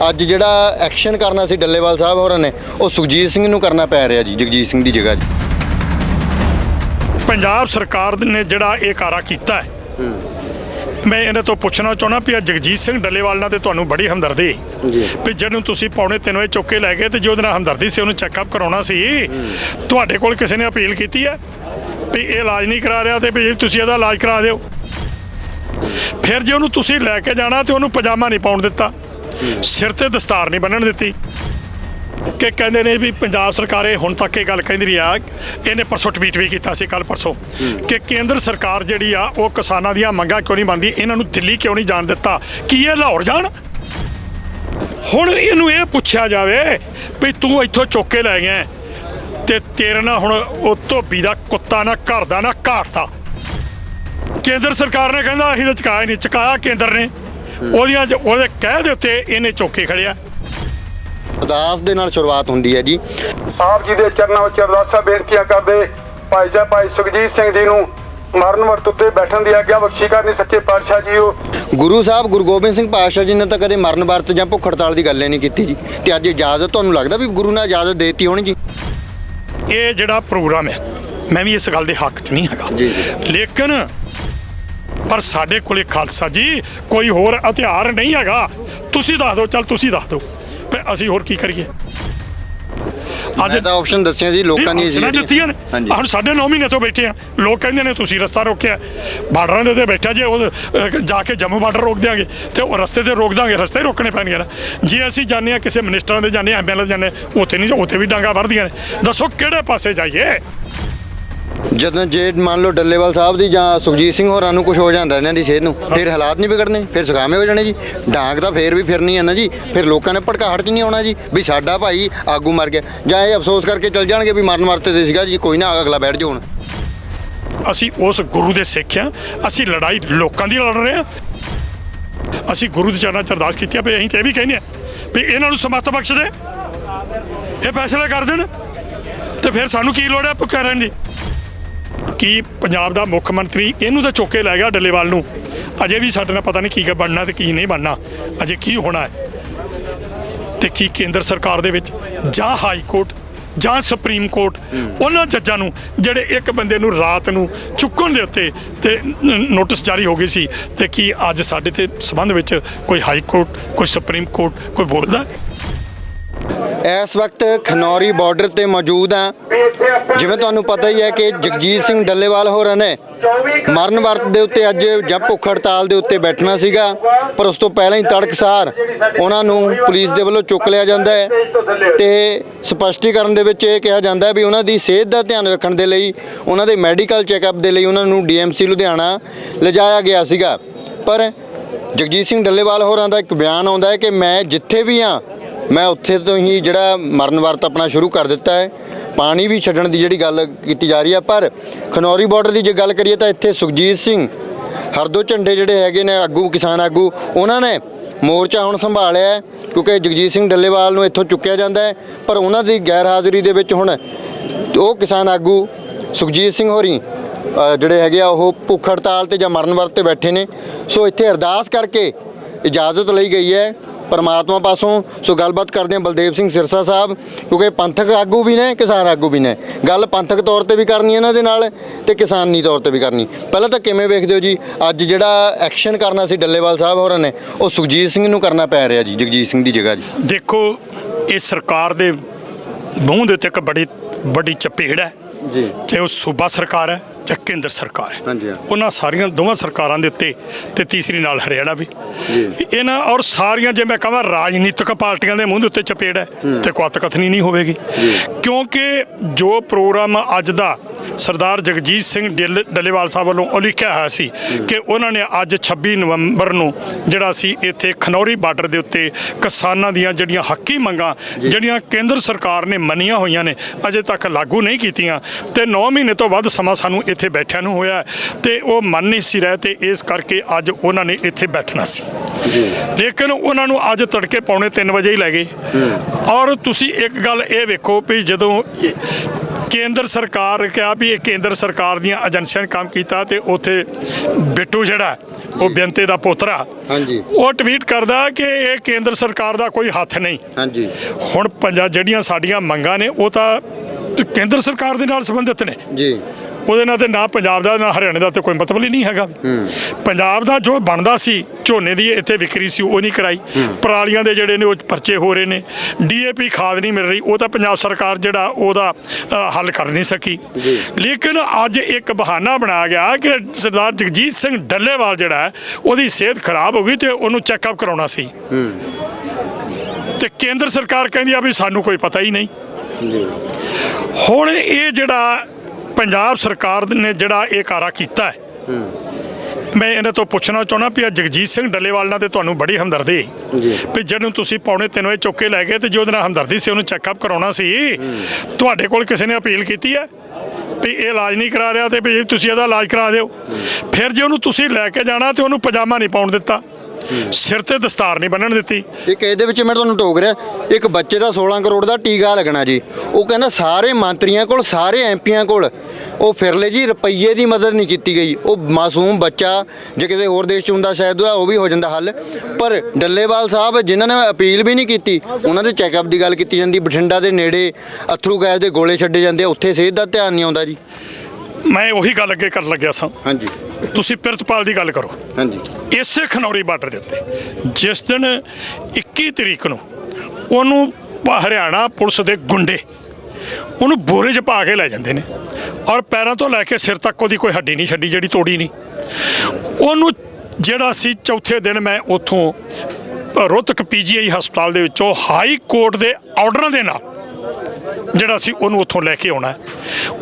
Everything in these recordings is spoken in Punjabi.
ਅੱਜ ਜਿਹੜਾ ਐਕਸ਼ਨ ਕਰਨਾ ਸੀ ਡੱਲੇਵਾਲ ਸਾਹਿਬ ਹੋਰਾਂ ਨੇ ਉਹ ਸੁਖਜੀਤ ਸਿੰਘ ਨੂੰ ਕਰਨਾ ਪੈ ਰਿਹਾ ਜੀ ਜਗਜੀਤ ਸਿੰਘ ਦੀ ਜਗ੍ਹਾ ਜੀ। ਪੰਜਾਬ ਸਰਕਾਰ ਨੇ ਜਿਹੜਾ ਇਹ ਕਾਰਾ ਕੀਤਾ ਹੈ ਮੈਂ ਇਹਨਾਂ ਤੋਂ ਪੁੱਛਣਾ ਚਾਹਣਾ ਵੀ ਜਗਜੀਤ ਸਿੰਘ ਡੱਲੇਵਾਲ ਨਾਲ ਤੇ ਤੁਹਾਨੂੰ ਬੜੀ ਹਮਦਰਦੀ ਜੀ। ਵੀ ਜਿਹਨੂੰ ਤੁਸੀਂ ਪੌਣੇ 3 ਵਜੇ ਚੁੱਕ ਲੈ ਗਏ ਤੇ ਜੇ ਉਹਦੇ ਨਾਲ ਹਮਦਰਦੀ ਸੀ ਉਹਨੂੰ ਚੈੱਕਅਪ ਕਰਾਉਣਾ ਸੀ ਤੁਹਾਡੇ ਕੋਲ ਕਿਸੇ ਨੇ ਅਪੀਲ ਕੀਤੀ ਹੈ ਵੀ ਇਹ ਇਲਾਜ ਨਹੀਂ ਕਰਾ ਰਿਹਾ ਤੇ ਵੀ ਤੁਸੀਂ ਇਹਦਾ ਇਲਾਜ ਕਰਾ ਦਿਓ? ਫਿਰ ਜੇ ਉਹਨੂੰ ਤੁਸੀਂ ਲੈ ਕੇ ਜਾਣਾ ਤੇ ਉਹਨੂੰ ਪਜਾਮਾ ਨਹੀਂ ਪਾਉਣ ਦਿੱਤਾ ਸਿਰ ਤੇ ਦਸਤਾਰ ਨਹੀਂ ਬੰਨਣ ਦਿੱਤੀ। ਕਿ ਕਹਿੰਦੇ ਨੇ ਵੀ ਪੰਜਾਬ ਸਰਕਾਰ ਇਹ ਹੁਣ ਤੱਕ ਇਹ ਗੱਲ ਕਹਿੰਦੀ ਰਹੀ ਆ, ਇਹਨੇ ਪਰਸੋਂ ਟਵੀਟ ਵੀ ਕੀਤਾ ਸੀ ਕੱਲ ਪਰਸੋਂ, ਕਿ ਕੇਂਦਰ ਸਰਕਾਰ ਜਿਹੜੀ ਆ, ਉਹ ਕਿਸਾਨਾਂ ਦੀਆਂ ਮੰਗਾਂ ਕਿਉਂ ਨਹੀਂ ਮੰਨਦੀ ਇਹਨਾਂ ਨੂੰ ਦਿੱਲੀ ਕਿਉਂ ਨਹੀਂ ਜਾਣ ਦਿੱਤਾ? ਕੀ ਇਹ ਲਾਹੌਰ ਜਾਣ? ਹੁਣ ਇਹਨੂੰ ਇਹ ਪੁੱਛਿਆ ਜਾਵੇ ਵੀ ਤੂੰ ਇੱਥੋਂ ਚੁੱਕ ਕੇ ਲੈ ਗਿਆ ਤੇ ਤੇਰੇ ਨਾਲ ਹੁਣ ਉਹ ਧੋਬੀ ਦਾ, ਕੁੱਤਾ ਨਾ, ਘਰ ਦਾ ਨਾ, ਘਾਟ ਦਾ। ਕੇਂਦਰ ਸਰਕਾਰ ਨੇ ਕਹਿੰਦਾ ਅਸੀਂ ਤਾਂ ਚੁਕਾਇਆ ਨਹੀਂ, ਚੁਕਾਇਆ ਕੇਂਦਰ ਨੇ। ਉਹਦੀਆਂ ਉਹਦੇ ਕਹਿ ਦੇ ਉੱਤੇ ਇਹਨੇ ਚੁੱਕ ਖੜਿਆ ਅਰਦਾਸ ਦੇ ਨਾਲ ਸ਼ੁਰੂਆਤ ਹੁੰਦੀ ਹੈ ਜੀ। ਆਪ ਜੀ ਦੇ ਚਰਨਾਂ ਵਿੱਚ ਅਰਦਾਸਾਂ ਬੇਨਤੀਆਂ ਕਰਦੇ ਭਾਈ ਸਾਹਿਬ ਭਾਈ ਸੁਖਜੀਤ ਸਿੰਘ ਜੀ ਨੂੰ ਮਰਨ ਵਰਤ ਉੱਤੇ ਬੈਠਣ ਦੀ ਆਗਿਆ ਬਖਸ਼ੀ ਕਰਨੀ ਸੱਚੇ ਪਾਤਸ਼ਾਹ ਜੀਓ। ਗੁਰੂ ਸਾਹਿਬ ਗੁਰੂ ਗੋਬਿੰਦ ਸਿੰਘ ਪਾਤਸ਼ਾਹ ਜੀ ਨੇ ਤਾਂ ਕਦੇ ਮਰਨ ਵਰਤ ਜਾਂ ਭੁੱਖ ਹੜਤਾਲ ਦੀ ਗੱਲ ਹੀ ਨਹੀਂ ਕੀਤੀ ਜੀ। ਤੇ ਅੱਜ ਇਜਾਜ਼ਤ ਤੁਹਾਨੂੰ ਲੱਗਦਾ ਵੀ ਗੁਰੂ ਨੇ ਇਜਾਜ਼ਤ ਦੇਤੀ ਹੋਣੀ ਜੀ? ਇਹ ਜਿਹੜਾ ਪ੍ਰੋਗਰਾਮ ਹੈ ਮੈਂ ਵੀ ਇਸ ਗੱਲ ਦੇ ਹੱਕ 'ਚ ਨਹੀਂ ਹੈਗਾ। ਜੀ, ਜੀ। ਲੇਕਿਨ ਪਰ ਸਾਡੇ ਕੋਲੇ ਖਾਲਸਾ ਜੀ ਕੋਈ ਹੋਰ ਹਥਿਆਰ ਨਹੀਂ ਹੈਗਾ। ਤੁਸੀਂ ਦੱਸ ਦਿਓ ਚੱਲ ਤੁਸੀਂ ਦੱਸ ਦਿਓ। ਵੀ ਅਸੀਂ ਹੋਰ ਕੀ ਕਰੀਏ? ਅੱਜ ਤਾਂ ਆਪਸ਼ਨ ਦੱਸਿਆ ਜੀ ਲੋਕਾਂ ਦੀ ਨਹੀਂ, ਦਿੱਤੀਆਂ ਨੇ। ਹੁਣ ਸਾਡੇ 9 ਮਹੀਨੇ ਤੋਂ ਬੈਠੇ ਆ। ਲੋਕ ਕਹਿੰਦੇ ਨੇ ਤੁਸੀਂ ਰਸਤਾ ਰੋਕਿਆ ਬਾਰਡਰਾਂ ਦੇ ਉੱਤੇ ਬੈਠਾ ਜੇ ਉਹ ਜਾ ਕੇ ਜੰਮੂ ਬਾਰਡਰ ਰੋਕ ਦਿਆਂਗੇ ਤੇ ਉਹ ਰਸਤੇ ਤੇ ਰੋਕ ਦਾਂਗੇ ਰਸਤੇ ਰੋਕਣੇ ਪੈਣਗੇ ਨਾ। ਜੇ ਅਸੀਂ ਜਾਂਦੇ ਆ ਕਿਸੇ ਮਿਨਿਸਟਰਾਂ ਦੇ ਜਾਂਦੇ ਐਮਐਲਏ ਜਾਂਦੇ ਉੱਥੇ ਨਹੀਂ ਉੱਥੇ ਵੀ ਡਾਂਗਾ ਵਰਦੀਆਂ ਨੇ। ਦੱਸੋ ਕਿਹੜੇ ਪਾਸੇ ਜਾਈਏ? ਜਦੋਂ ਜੇ ਮੰਨ ਲਓ ਡੱਲੇਵਾਲ ਸਾਹਿਬ ਦੀ ਜਾਂ ਸੁਖਜੀਤ ਸਿੰਘ ਹੋਰਾਂ ਨੂੰ ਕੁਝ ਹੋ ਜਾਂਦਾ ਇਹਨਾਂ ਦੀ ਸਿਹਤ ਨੂੰ, ਫਿਰ ਹਾਲਾਤ ਨਹੀਂ ਵਿਗੜਨੇ, ਫਿਰ ਸਗਾਮੇ ਹੋ ਜਾਣੇ ਜੀ। ਡਾਂਗ ਤਾਂ ਫੇਰ ਵੀ ਫਿਰਨੀ ਹੈ ਨਾ ਜੀ, ਫਿਰ ਲੋਕਾਂ ਨੇ ਭੜਕਾਹਟ 'ਚ ਨਹੀਂ ਆਉਣਾ ਜੀ, ਵੀ ਸਾਡਾ ਭਾਈ ਆਗੂ ਮਰ ਗਿਆ। ਜਾਂ ਇਹ ਅਫਸੋਸ ਕਰਕੇ ਚਲ ਜਾਣਗੇ ਵੀ ਮਰਨ ਵਰਤੇ ਤੇ ਸੀਗਾ ਜੀ, ਕੋਈ ਨਾ ਅਗਲਾ ਬੈਠ ਜਾਓ ਅਸੀਂ ਉਸ ਗੁਰੂ ਦੇ ਸਿੱਖ ਹਾਂ ਅਸੀਂ ਲੜਾਈ ਲੋਕਾਂ ਦੀ ਲੜ ਰਹੇ ਹਾਂ ਅਸੀਂ ਗੁਰੂ ਦੇ ਚਰਨਾਂ 'ਚ ਅਰਦਾਸ ਕੀਤੀ ਆ ਵੀ ਅਸੀਂ ਤੇ ਇਹ ਵੀ ਕਹਿੰਦੇ ਆ ਵੀ ਇਹਨਾਂ ਨੂੰ ਸਮੱਤ ਬਖਸ਼ ਦੇ ਇਹ ਫੈਸਲਾ ਕਰ ਦੇਣ ਤੇ ਫਿਰ ਸਾਨੂੰ ਕੀ ਲੋੜ ਹੈ ਭੁੱਖੇ ਰਹਿਣ ਦੀ? ਕੀ ਪੰਜਾਬ ਦਾ ਮੁੱਖ ਮੰਤਰੀ ਇਹਨੂੰ ਤਾਂ ਚੁੱਕ ਕੇ ਲੈ ਗਿਆ ਡੱਲੇਵਾਲ ਨੂੰ। ਅਜੇ ਵੀ ਸਾਡੇ ਨਾਲ ਪਤਾ ਨਹੀਂ ਕੀ ਬਣਨਾ ਤੇ ਕੀ ਨਹੀਂ ਬਣਨਾ। ਅਜੇ ਕੀ ਹੋਣਾ ਹੈ? ਤੇ ਕੀ ਕੇਂਦਰ ਸਰਕਾਰ ਦੇ ਵਿੱਚ ਜਾਂ ਹਾਈ ਕੋਰਟ ਜਾਂ ਸੁਪਰੀਮ ਕੋਰਟ ਉਹਨਾਂ ਜੱਜਾਂ ਨੂੰ ਜਿਹੜੇ ਇੱਕ ਬੰਦੇ ਨੂੰ ਰਾਤ ਨੂੰ ਚੁੱਕਣ ਦੇ ਉੱਤੇ ਤੇ ਨੋਟਿਸ ਜਾਰੀ ਹੋ ਗਈ ਸੀ ਤੇ ਕੀ ਅੱਜ ਸਾਡੇ ਤੇ ਸਬੰਧ ਵਿੱਚ ਕੋਈ ਹਾਈ ਕੋਰਟ, ਕੋਈ ਸੁਪਰੀਮ ਕੋਰਟ ਕੋਈ ਬੋਲਦਾ ਇਸ ਵਕਤ ਖਨੌਰੀ ਬਾਰਡਰ ਤੇ ਮੌਜੂਦ ਹਾਂ। ਜਿਵੇਂ ਤੁਹਾਨੂੰ ਪਤਾ ਹੀ ਹੈ ਕਿ ਜਗਜੀਤ ਸਿੰਘ ਡੱਲੇਵਾਲ ਹੋਰਾਂ ਨੇ ਮਰਨ ਵਰਤ ਦੇ ਉੱਤੇ ਅੱਜ ਜਾਂ ਭੁੱਖ ਹੜਤਾਲ ਦੇ ਉੱਤੇ ਬੈਠਣਾ ਸੀਗਾ, ਪਰ ਉਸ ਤੋਂ ਪਹਿਲਾਂ ਹੀ ਤੜਕਸਾਰ ਉਹਨਾਂ ਨੂੰ ਪੁਲਿਸ ਦੇ ਵੱਲੋਂ ਚੁੱਕ ਲਿਆ ਜਾਂਦਾ ਹੈ ਤੇ ਸਪਸ਼ਟੀਕਰਨ ਦੇ ਵਿੱਚ ਇਹ ਕਿਹਾ ਜਾਂਦਾ ਹੈ ਵੀ ਉਹਨਾਂ ਦੀ ਸਿਹਤ ਦਾ ਧਿਆਨ ਰੱਖਣ ਦੇ ਲਈ, ਉਹਨਾਂ ਦੇ ਮੈਡੀਕਲ ਚੈੱਕਅਪ ਦੇ ਲਈ ਉਹਨਾਂ ਨੂੰ ਡੀਐਮਸੀ ਲੁਧਿਆਣਾ ਲਿਜਾਇਆ ਗਿਆ ਸੀਗਾ। ਪਰ ਜਗਜੀਤ ਸਿੰਘ ਡੱਲੇਵਾਲ ਹੋਰਾਂ ਦਾ ਇੱਕ ਬਿਆਨ ਆਉਂਦਾ ਹੈ ਕਿ ਮੈਂ ਜਿੱਥੇ ਵੀ ਹਾਂ ਮੈਂ ਉੱਥੇ ਤੋਂ ਹੀ ਜਿਹੜਾ ਮਰਨ ਵਰਤ ਆਪਣਾ ਸ਼ੁਰੂ ਕਰ ਦਿੱਤਾ ਹੈ। ਪਾਣੀ ਵੀ ਛੱਡਣ ਦੀ ਜਿਹੜੀ ਗੱਲ ਕੀਤੀ ਜਾ ਰਹੀ ਹੈ, ਪਰ ਖਨੌਰੀ ਬਾਰਡਰ ਦੀ ਜੇ ਗੱਲ ਕਰੀਏ ਤਾਂ ਇੱਥੇ ਸੁਖਜੀਤ ਸਿੰਘ, ਹਰਦੋ ਝੰਡੇ ਜਿਹੜੇ ਹੈਗੇ ਨੇ ਆਗੂ, ਕਿਸਾਨ ਆਗੂ, ਉਹਨਾਂ ਨੇ ਮੋਰਚਾ ਹੁਣ ਸੰਭਾਲਿਆ ਕਿਉਂਕਿ ਜਗਜੀਤ ਸਿੰਘ ਡੱਲੇਵਾਲ ਨੂੰ ਇੱਥੋਂ ਚੁੱਕਿਆ ਜਾਂਦਾ ਹੈ, ਪਰ ਉਹਨਾਂ ਦੀ ਗੈਰ ਹਾਜ਼ਰੀ ਦੇ ਵਿੱਚ ਹੁਣ ਉਹ ਕਿਸਾਨ ਆਗੂ ਸੁਖਜੀਤ ਸਿੰਘ ਹੋਰੀ ਜਿਹੜੇ ਹੈਗੇ ਆ, ਉਹ ਭੁੱਖ ਹੜਤਾਲ ਤੇ ਜਾਂ ਮਰਨ ਵਰਤ ਤੇ ਬੈਠੇ ਨੇ। ਸੋ ਇੱਥੇ ਅਰਦਾਸ ਕਰਕੇ ਇਜਾਜ਼ਤ ਲਈ ਗਈ ਹੈ। ਪਰਮਾਤਮਾ ਪਾਸੋਂ। ਸੋ ਗੱਲਬਾਤ ਕਰਦੇ ਹਾਂ ਬਲਦੇਵ ਸਿੰਘ ਸਿਰਸਾ ਸਾਹਿਬ ਕਿਉਂਕਿ ਪੰਥਕ ਆਗੂ ਵੀ ਨੇ ਕਿਸਾਨ ਆਗੂ ਵੀ ਨੇ। ਗੱਲ ਪੰਥਕ ਤੌਰ ਤੇ ਵੀ ਕਰਨੀ ਇਹਨਾਂ ਦੇ ਨਾਲ ਤੇ ਕਿਸਾਨੀ ਤੌਰ ਤੇ ਵੀ ਕਰਨੀ। ਪਹਿਲਾਂ ਤਾਂ ਕਿਵੇਂ ਵੇਖਦੇ ਹੋ ਜੀ? ਅੱਜ ਜਿਹੜਾ ਐਕਸ਼ਨ ਕਰਨਾ ਸੀ ਡੱਲੇਵਾਲ ਸਾਹਿਬ ਹੋਰਾਂ ਨੇ ਉਹ ਸੁਖਜੀਤ ਸਿੰਘ ਨੂੰ ਕਰਨਾ ਪੈ ਰਿਹਾ ਜੀ ਜਗਜੀਤ ਸਿੰਘ ਦੀ ਜਗ੍ਹਾ ਜੀ। ਦੇਖੋ ਇਹ ਸਰਕਾਰ ਦੇ ਮੂੰਹ ਦੇ ਉੱਤੇ ਇੱਕ ਬੜੀ ਵੱਡੀ ਚਪੇੜ ਹੈ ਜੀ। ਤੇ ਉਹ ਸੂਬਾ ਸਰਕਾਰ ਹੈ। ਤੇ ਕੇਂਦਰ ਸਰਕਾਰ ਹੈ। ਹਾਂਜੀ ਹਾਂ। ਉਹਨਾਂ ਸਾਰੀਆਂ ਦੋਵਾਂ ਸਰਕਾਰਾਂ ਦੇ ਉੱਤੇ ਤੇ ਤੀਸਰੀ ਨਾਲ ਹਰਿਆਣਾ ਵੀ। ਇਹਨਾਂ ਔਰ ਸਾਰੀਆਂ ਜੇ ਮੈਂ ਕਹਾਂ ਰਾਜਨੀਤਿਕ ਪਾਰਟੀਆਂ ਦੇ ਮੂੰਹ ਦੇ ਉੱਤੇ ਚਪੇੜ ਹੈ ਤੇ ਕੁੱਤ ਕਥਨੀ ਨਹੀਂ ਹੋਵੇਗੀ। ਕਿਉਂਕਿ ਜੋ ਪ੍ਰੋਗਰਾਮ ਅੱਜ ਦਾ ਸਰਦਾਰ ਜਗਜੀਤ ਸਿੰਘ ਡਿੱਲ- ਡੱਲੇਵਾਲ ਸਾਹਿਬ ਵੱਲੋਂ ਉਲੀਕਿਆ ਹੋਇਆ ਸੀ ਕਿ ਉਹਨਾਂ ਨੇ ਅੱਜ 26 ਨਵੰਬਰ ਨੂੰ ਜਿਹੜਾ ਸੀ ਇੱਥੇ ਖਨੌਰੀ ਬਾਰਡਰ ਦੇ ਉੱਤੇ ਕਿਸਾਨਾਂ ਦੀਆਂ ਜਿਹੜੀਆਂ ਹੱਕੀ ਮੰਗਾਂ ਜਿਹੜੀਆਂ ਕੇਂਦਰ ਸਰਕਾਰ ਨੇ ਮੰਨੀਆਂ ਹੋਈਆਂ ਨੇ ਅਜੇ ਤੱਕ ਲਾਗੂ ਨਹੀਂ ਕੀਤੀਆਂ ਤੇ 9 ਮਹੀਨੇ ਤੋਂ ਵੱਧ ਸਮਾਂ ਸਾਨੂੰ ਇੱਥੇ ਬੈਠਿਆਂ ਨੂੰ ਹੋਇਆ ਤੇ ਉਹ ਮੰਨ ਨਹੀਂ ਸੀ ਰਹੇ ਤੇ ਇਸ ਕਰਕੇ ਅੱਜ ਉਹਨਾਂ ਨੇ ਇੱਥੇ ਬੈਠਣਾ ਸੀ। ਲੇਕਿਨ ਉਹਨਾਂ ਨੂੰ ਅੱਜ ਤੜਕੇ ਪੌਣੇ 3 ਵਜੇ ਹੀ ਲੈ ਗਏ। ਔਰ ਤੁਸੀਂ ਇੱਕ ਗੱਲ ਇਹ ਵੇਖੋ ਵੀ ਜਦੋਂ ਇਹ- ਕੇਂਦਰ ਸਰਕਾਰ ਕਿਹਾ ਵੀ ਇਹ ਕੇਂਦਰ ਸਰਕਾਰ ਦੀਆਂ ਏਜੰਸੀਆਂ ਨੇ ਕੰਮ ਕੀਤਾ ਤੇ ਉੱਥੇ ਬਿੱਟੂ ਜਿਹੜਾ ਉਹ ਬੇਨਤੇ ਦਾ ਪੋਤਰਾ ਹਾਂਜੀ। ਉਹ ਟਵੀਟ ਕਰਦਾ ਕਿ ਇਹ ਕੇਂਦਰ ਸਰਕਾਰ ਦਾ ਕੋਈ ਹੱਥ ਨਹੀਂ। ਹਾਂਜੀ। ਹੁਣ ਪੰਜਾਬ ਜਿਹੜੀਆਂ ਸਾਡੀਆਂ ਮੰਗਾਂ ਨੇ ਉਹ ਤਾਂ ਕੇਂਦਰ ਸਰਕਾਰ ਦੇ ਨਾਲ ਸੰਬੰਧਿਤ ਨੇ। ਜੀ। ਉਹਦੇ ਨਾਲ ਤੇ ਨਾ ਪੰਜਾਬ ਦਾ ਨਾ ਹਰਿਆਣੇ ਦਾ ਤੇ ਕੋਈ ਮਤਲਬ ਹੀ ਨਹੀਂ ਹੈਗਾ। ਪੰਜਾਬ ਦਾ ਜੋ ਬਣਦਾ ਸੀ ਝੋਨੇ ਦੀ ਇੱਥੇ ਵਿਕਰੀ ਸੀ ਉਹ ਨਹੀਂ ਕਰਾਈ। ਪਰਾਲੀਆਂ ਦੇ ਜਿਹੜੇ ਨੇ ਉਹ ਪਰਚੇ ਹੋ ਰਹੇ ਨੇ। ਡੀਏਪੀ ਖਾਦ ਨਹੀਂ ਮਿਲ ਰਹੀ ਉਹ ਤਾਂ ਪੰਜਾਬ ਸਰਕਾਰ ਜਿਹੜਾ ਉਹਦਾ ਹੱਲ ਕਰ ਨਹੀਂ ਸਕੀ। ਲੇਕਿਨ ਅੱਜ ਇੱਕ ਬਹਾਨਾ ਬਣਾ ਗਿਆ ਕਿ ਸਰਦਾਰ ਜਗਜੀਤ ਸਿੰਘ ਡੱਲੇਵਾਲ ਜਿਹੜਾ ਉਹਦੀ ਸਿਹਤ ਖਰਾਬ ਹੋ ਗਈ ਤੇ ਉਹਨੂੰ ਚੈੱਕਅਪ ਕਰਾਉਣਾ ਸੀ। ਤੇ ਕੇਂਦਰ ਸਰਕਾਰ ਕਹਿੰਦੀ ਆ ਵੀ ਸਾਨੂੰ ਕੋਈ ਪਤਾ ਹੀ ਨਹੀਂ। ਹੁਣ ਇਹ ਜਿਹੜਾ ਪੰਜਾਬ ਸਰਕਾਰ ਨੇ ਜਿਹੜਾ ਇਹ ਕਾਰਾ ਕੀਤਾ ਹੈ ਮੈਂ ਇਹਨਾਂ ਤੋਂ ਪੁੱਛਣਾ ਚਾਹੁੰਦਾ ਵੀ ਆ ਜਗਜੀਤ ਸਿੰਘ ਡੱਲੇਵਾਲ ਨਾਲ ਤੇ ਤੁਹਾਨੂੰ ਬੜੀ ਹਮਦਰਦੀ ਜੀ। ਵੀ ਜਿਹਨੂੰ ਤੁਸੀਂ ਪੌਣੇ 3 ਵਜੇ ਚੁੱਕ ਕੇ ਲੈ ਗਏ ਤੇ ਜੇ ਉਹਦੇ ਨਾਲ ਹਮਦਰਦੀ ਸੀ ਉਹਨੂੰ ਚੈੱਕਅਪ ਕਰਾਉਣਾ ਸੀ ਤੁਹਾਡੇ ਕੋਲ ਕਿਸੇ ਨੇ ਅਪੀਲ ਕੀਤੀ ਹੈ? ਵੀ ਇਹ ਇਲਾਜ ਨਹੀਂ ਕਰਾ ਰਿਹਾ ਤੇ ਵੀ ਤੁਸੀਂ ਇਹਦਾ ਇਲਾਜ ਕਰਾ ਦਿਓ। ਫਿਰ ਜੇ ਉਹਨੂੰ ਤੁਸੀਂ ਲੈ ਕੇ ਜਾਣਾ ਤੇ ਉਹਨੂੰ ਪਜਾਮਾ ਨਹੀਂ ਪਾਉਣ ਦਿੱਤਾ ਸਿਰ ਤੇ ਦਸਤਾਰ ਨਹੀਂ ਬੰਨਣ ਦਿੱਤੀ। ਇੱਕ ਇਹਦੇ ਵਿੱਚ ਮੈਂ ਤੁਹਾਨੂੰ ਟੋਕ ਰਿਹਾ ਇੱਕ ਬੱਚੇ ਦਾ 16 ਕਰੋੜ ਦਾ ਟੀਕਾ ਲੱਗਣਾ ਜੀ। ਉਹ ਕਹਿੰਦਾ ਸਾਰੇ ਮੰਤਰੀਆਂ ਕੋਲ ਸਾਰੇ ਐਮਪੀਆਂ ਕੋਲ ਉਹ ਫਿਰਲੇ ਜੀ ਰੁਪਈਏ ਦੀ ਮਦਦ ਨਹੀਂ ਕੀਤੀ ਗਈ। ਉਹ ਮਾਸੂਮ ਬੱਚਾ ਜੇ ਕਿਸੇ ਹੋਰ ਦੇਸ਼ 'ਚ ਹੁੰਦਾ ਸ਼ਾਇਦ ਉਹ ਵੀ ਹੋ ਜਾਂਦਾ ਹੱਲ। ਪਰ ਡੱਲੇਵਾਲ ਸਾਹਿਬ ਜਿਨ੍ਹਾਂ ਨੇ ਅਪੀਲ ਵੀ ਨਹੀਂ ਕੀਤੀ ਉਹਨਾਂ ਦੇ ਚੈੱਕਅਪ ਦੀ ਗੱਲ ਕੀਤੀ ਜਾਂਦੀ ਬਠਿੰਡਾ ਦੇ ਨੇੜੇ ਅਥਰੂ ਗੈਸ ਦੇ ਗੋਲੇ ਛੱਡੇ ਜਾਂਦੇ ਆ, ਉੱਥੇ ਸਿਹਤ ਦਾ ਧਿਆਨ ਨਹੀਂ ਆਉਂਦਾ ਜੀ। ਮੈਂ ਉਹੀ ਗੱਲ ਅੱਗੇ ਕਰਨ ਲੱਗਿਆ ਸਾਂ। ਹਾਂਜੀ। ਤੁਸੀਂ ਪਿਰਤਪਾਲ ਦੀ ਗੱਲ ਕਰੋ। ਹਾਂਜੀ। ਇਸੇ ਖਨੌਰੀ ਬਾਰਡਰ ਦੇ ਉੱਤੇ ਜਿਸ ਦਿਨ 21 ਤਰੀਕ ਨੂੰ ਉਹਨੂੰ ਹਰਿਆਣਾ ਪੁਲਿਸ ਦੇ ਗੁੰਡੇ ਉਹਨੂੰ ਬੋਰੇ 'ਚ ਪਾ ਕੇ ਲੈ ਜਾਂਦੇ ਨੇ ਔਰ ਪੈਰਾਂ ਤੋਂ ਲੈ ਕੇ ਸਿਰ ਤੱਕ ਉਹਦੀ ਕੋਈ ਹੱਡੀ ਨਹੀਂ ਛੱਡੀ ਜਿਹੜੀ ਤੋੜੀ ਨਹੀਂ। ਉਹਨੂੰ ਜਿਹੜਾ ਸੀ ਚੌਥੇ ਦਿਨ ਮੈਂ ਉੱਥੋਂ ਰੋਹਤਕ ਪੀਜੀਆਈ ਹਸਪਤਾਲ ਦੇ ਵਿੱਚੋਂ ਹਾਈ ਕੋਰਟ ਦੇ ਆਰਡਰਾਂ ਦੇ ਨਾਲ ਜਿਹੜਾ ਸੀ ਉਹਨੂੰ ਉੱਥੋਂ ਲੈ ਕੇ ਆਉਣਾ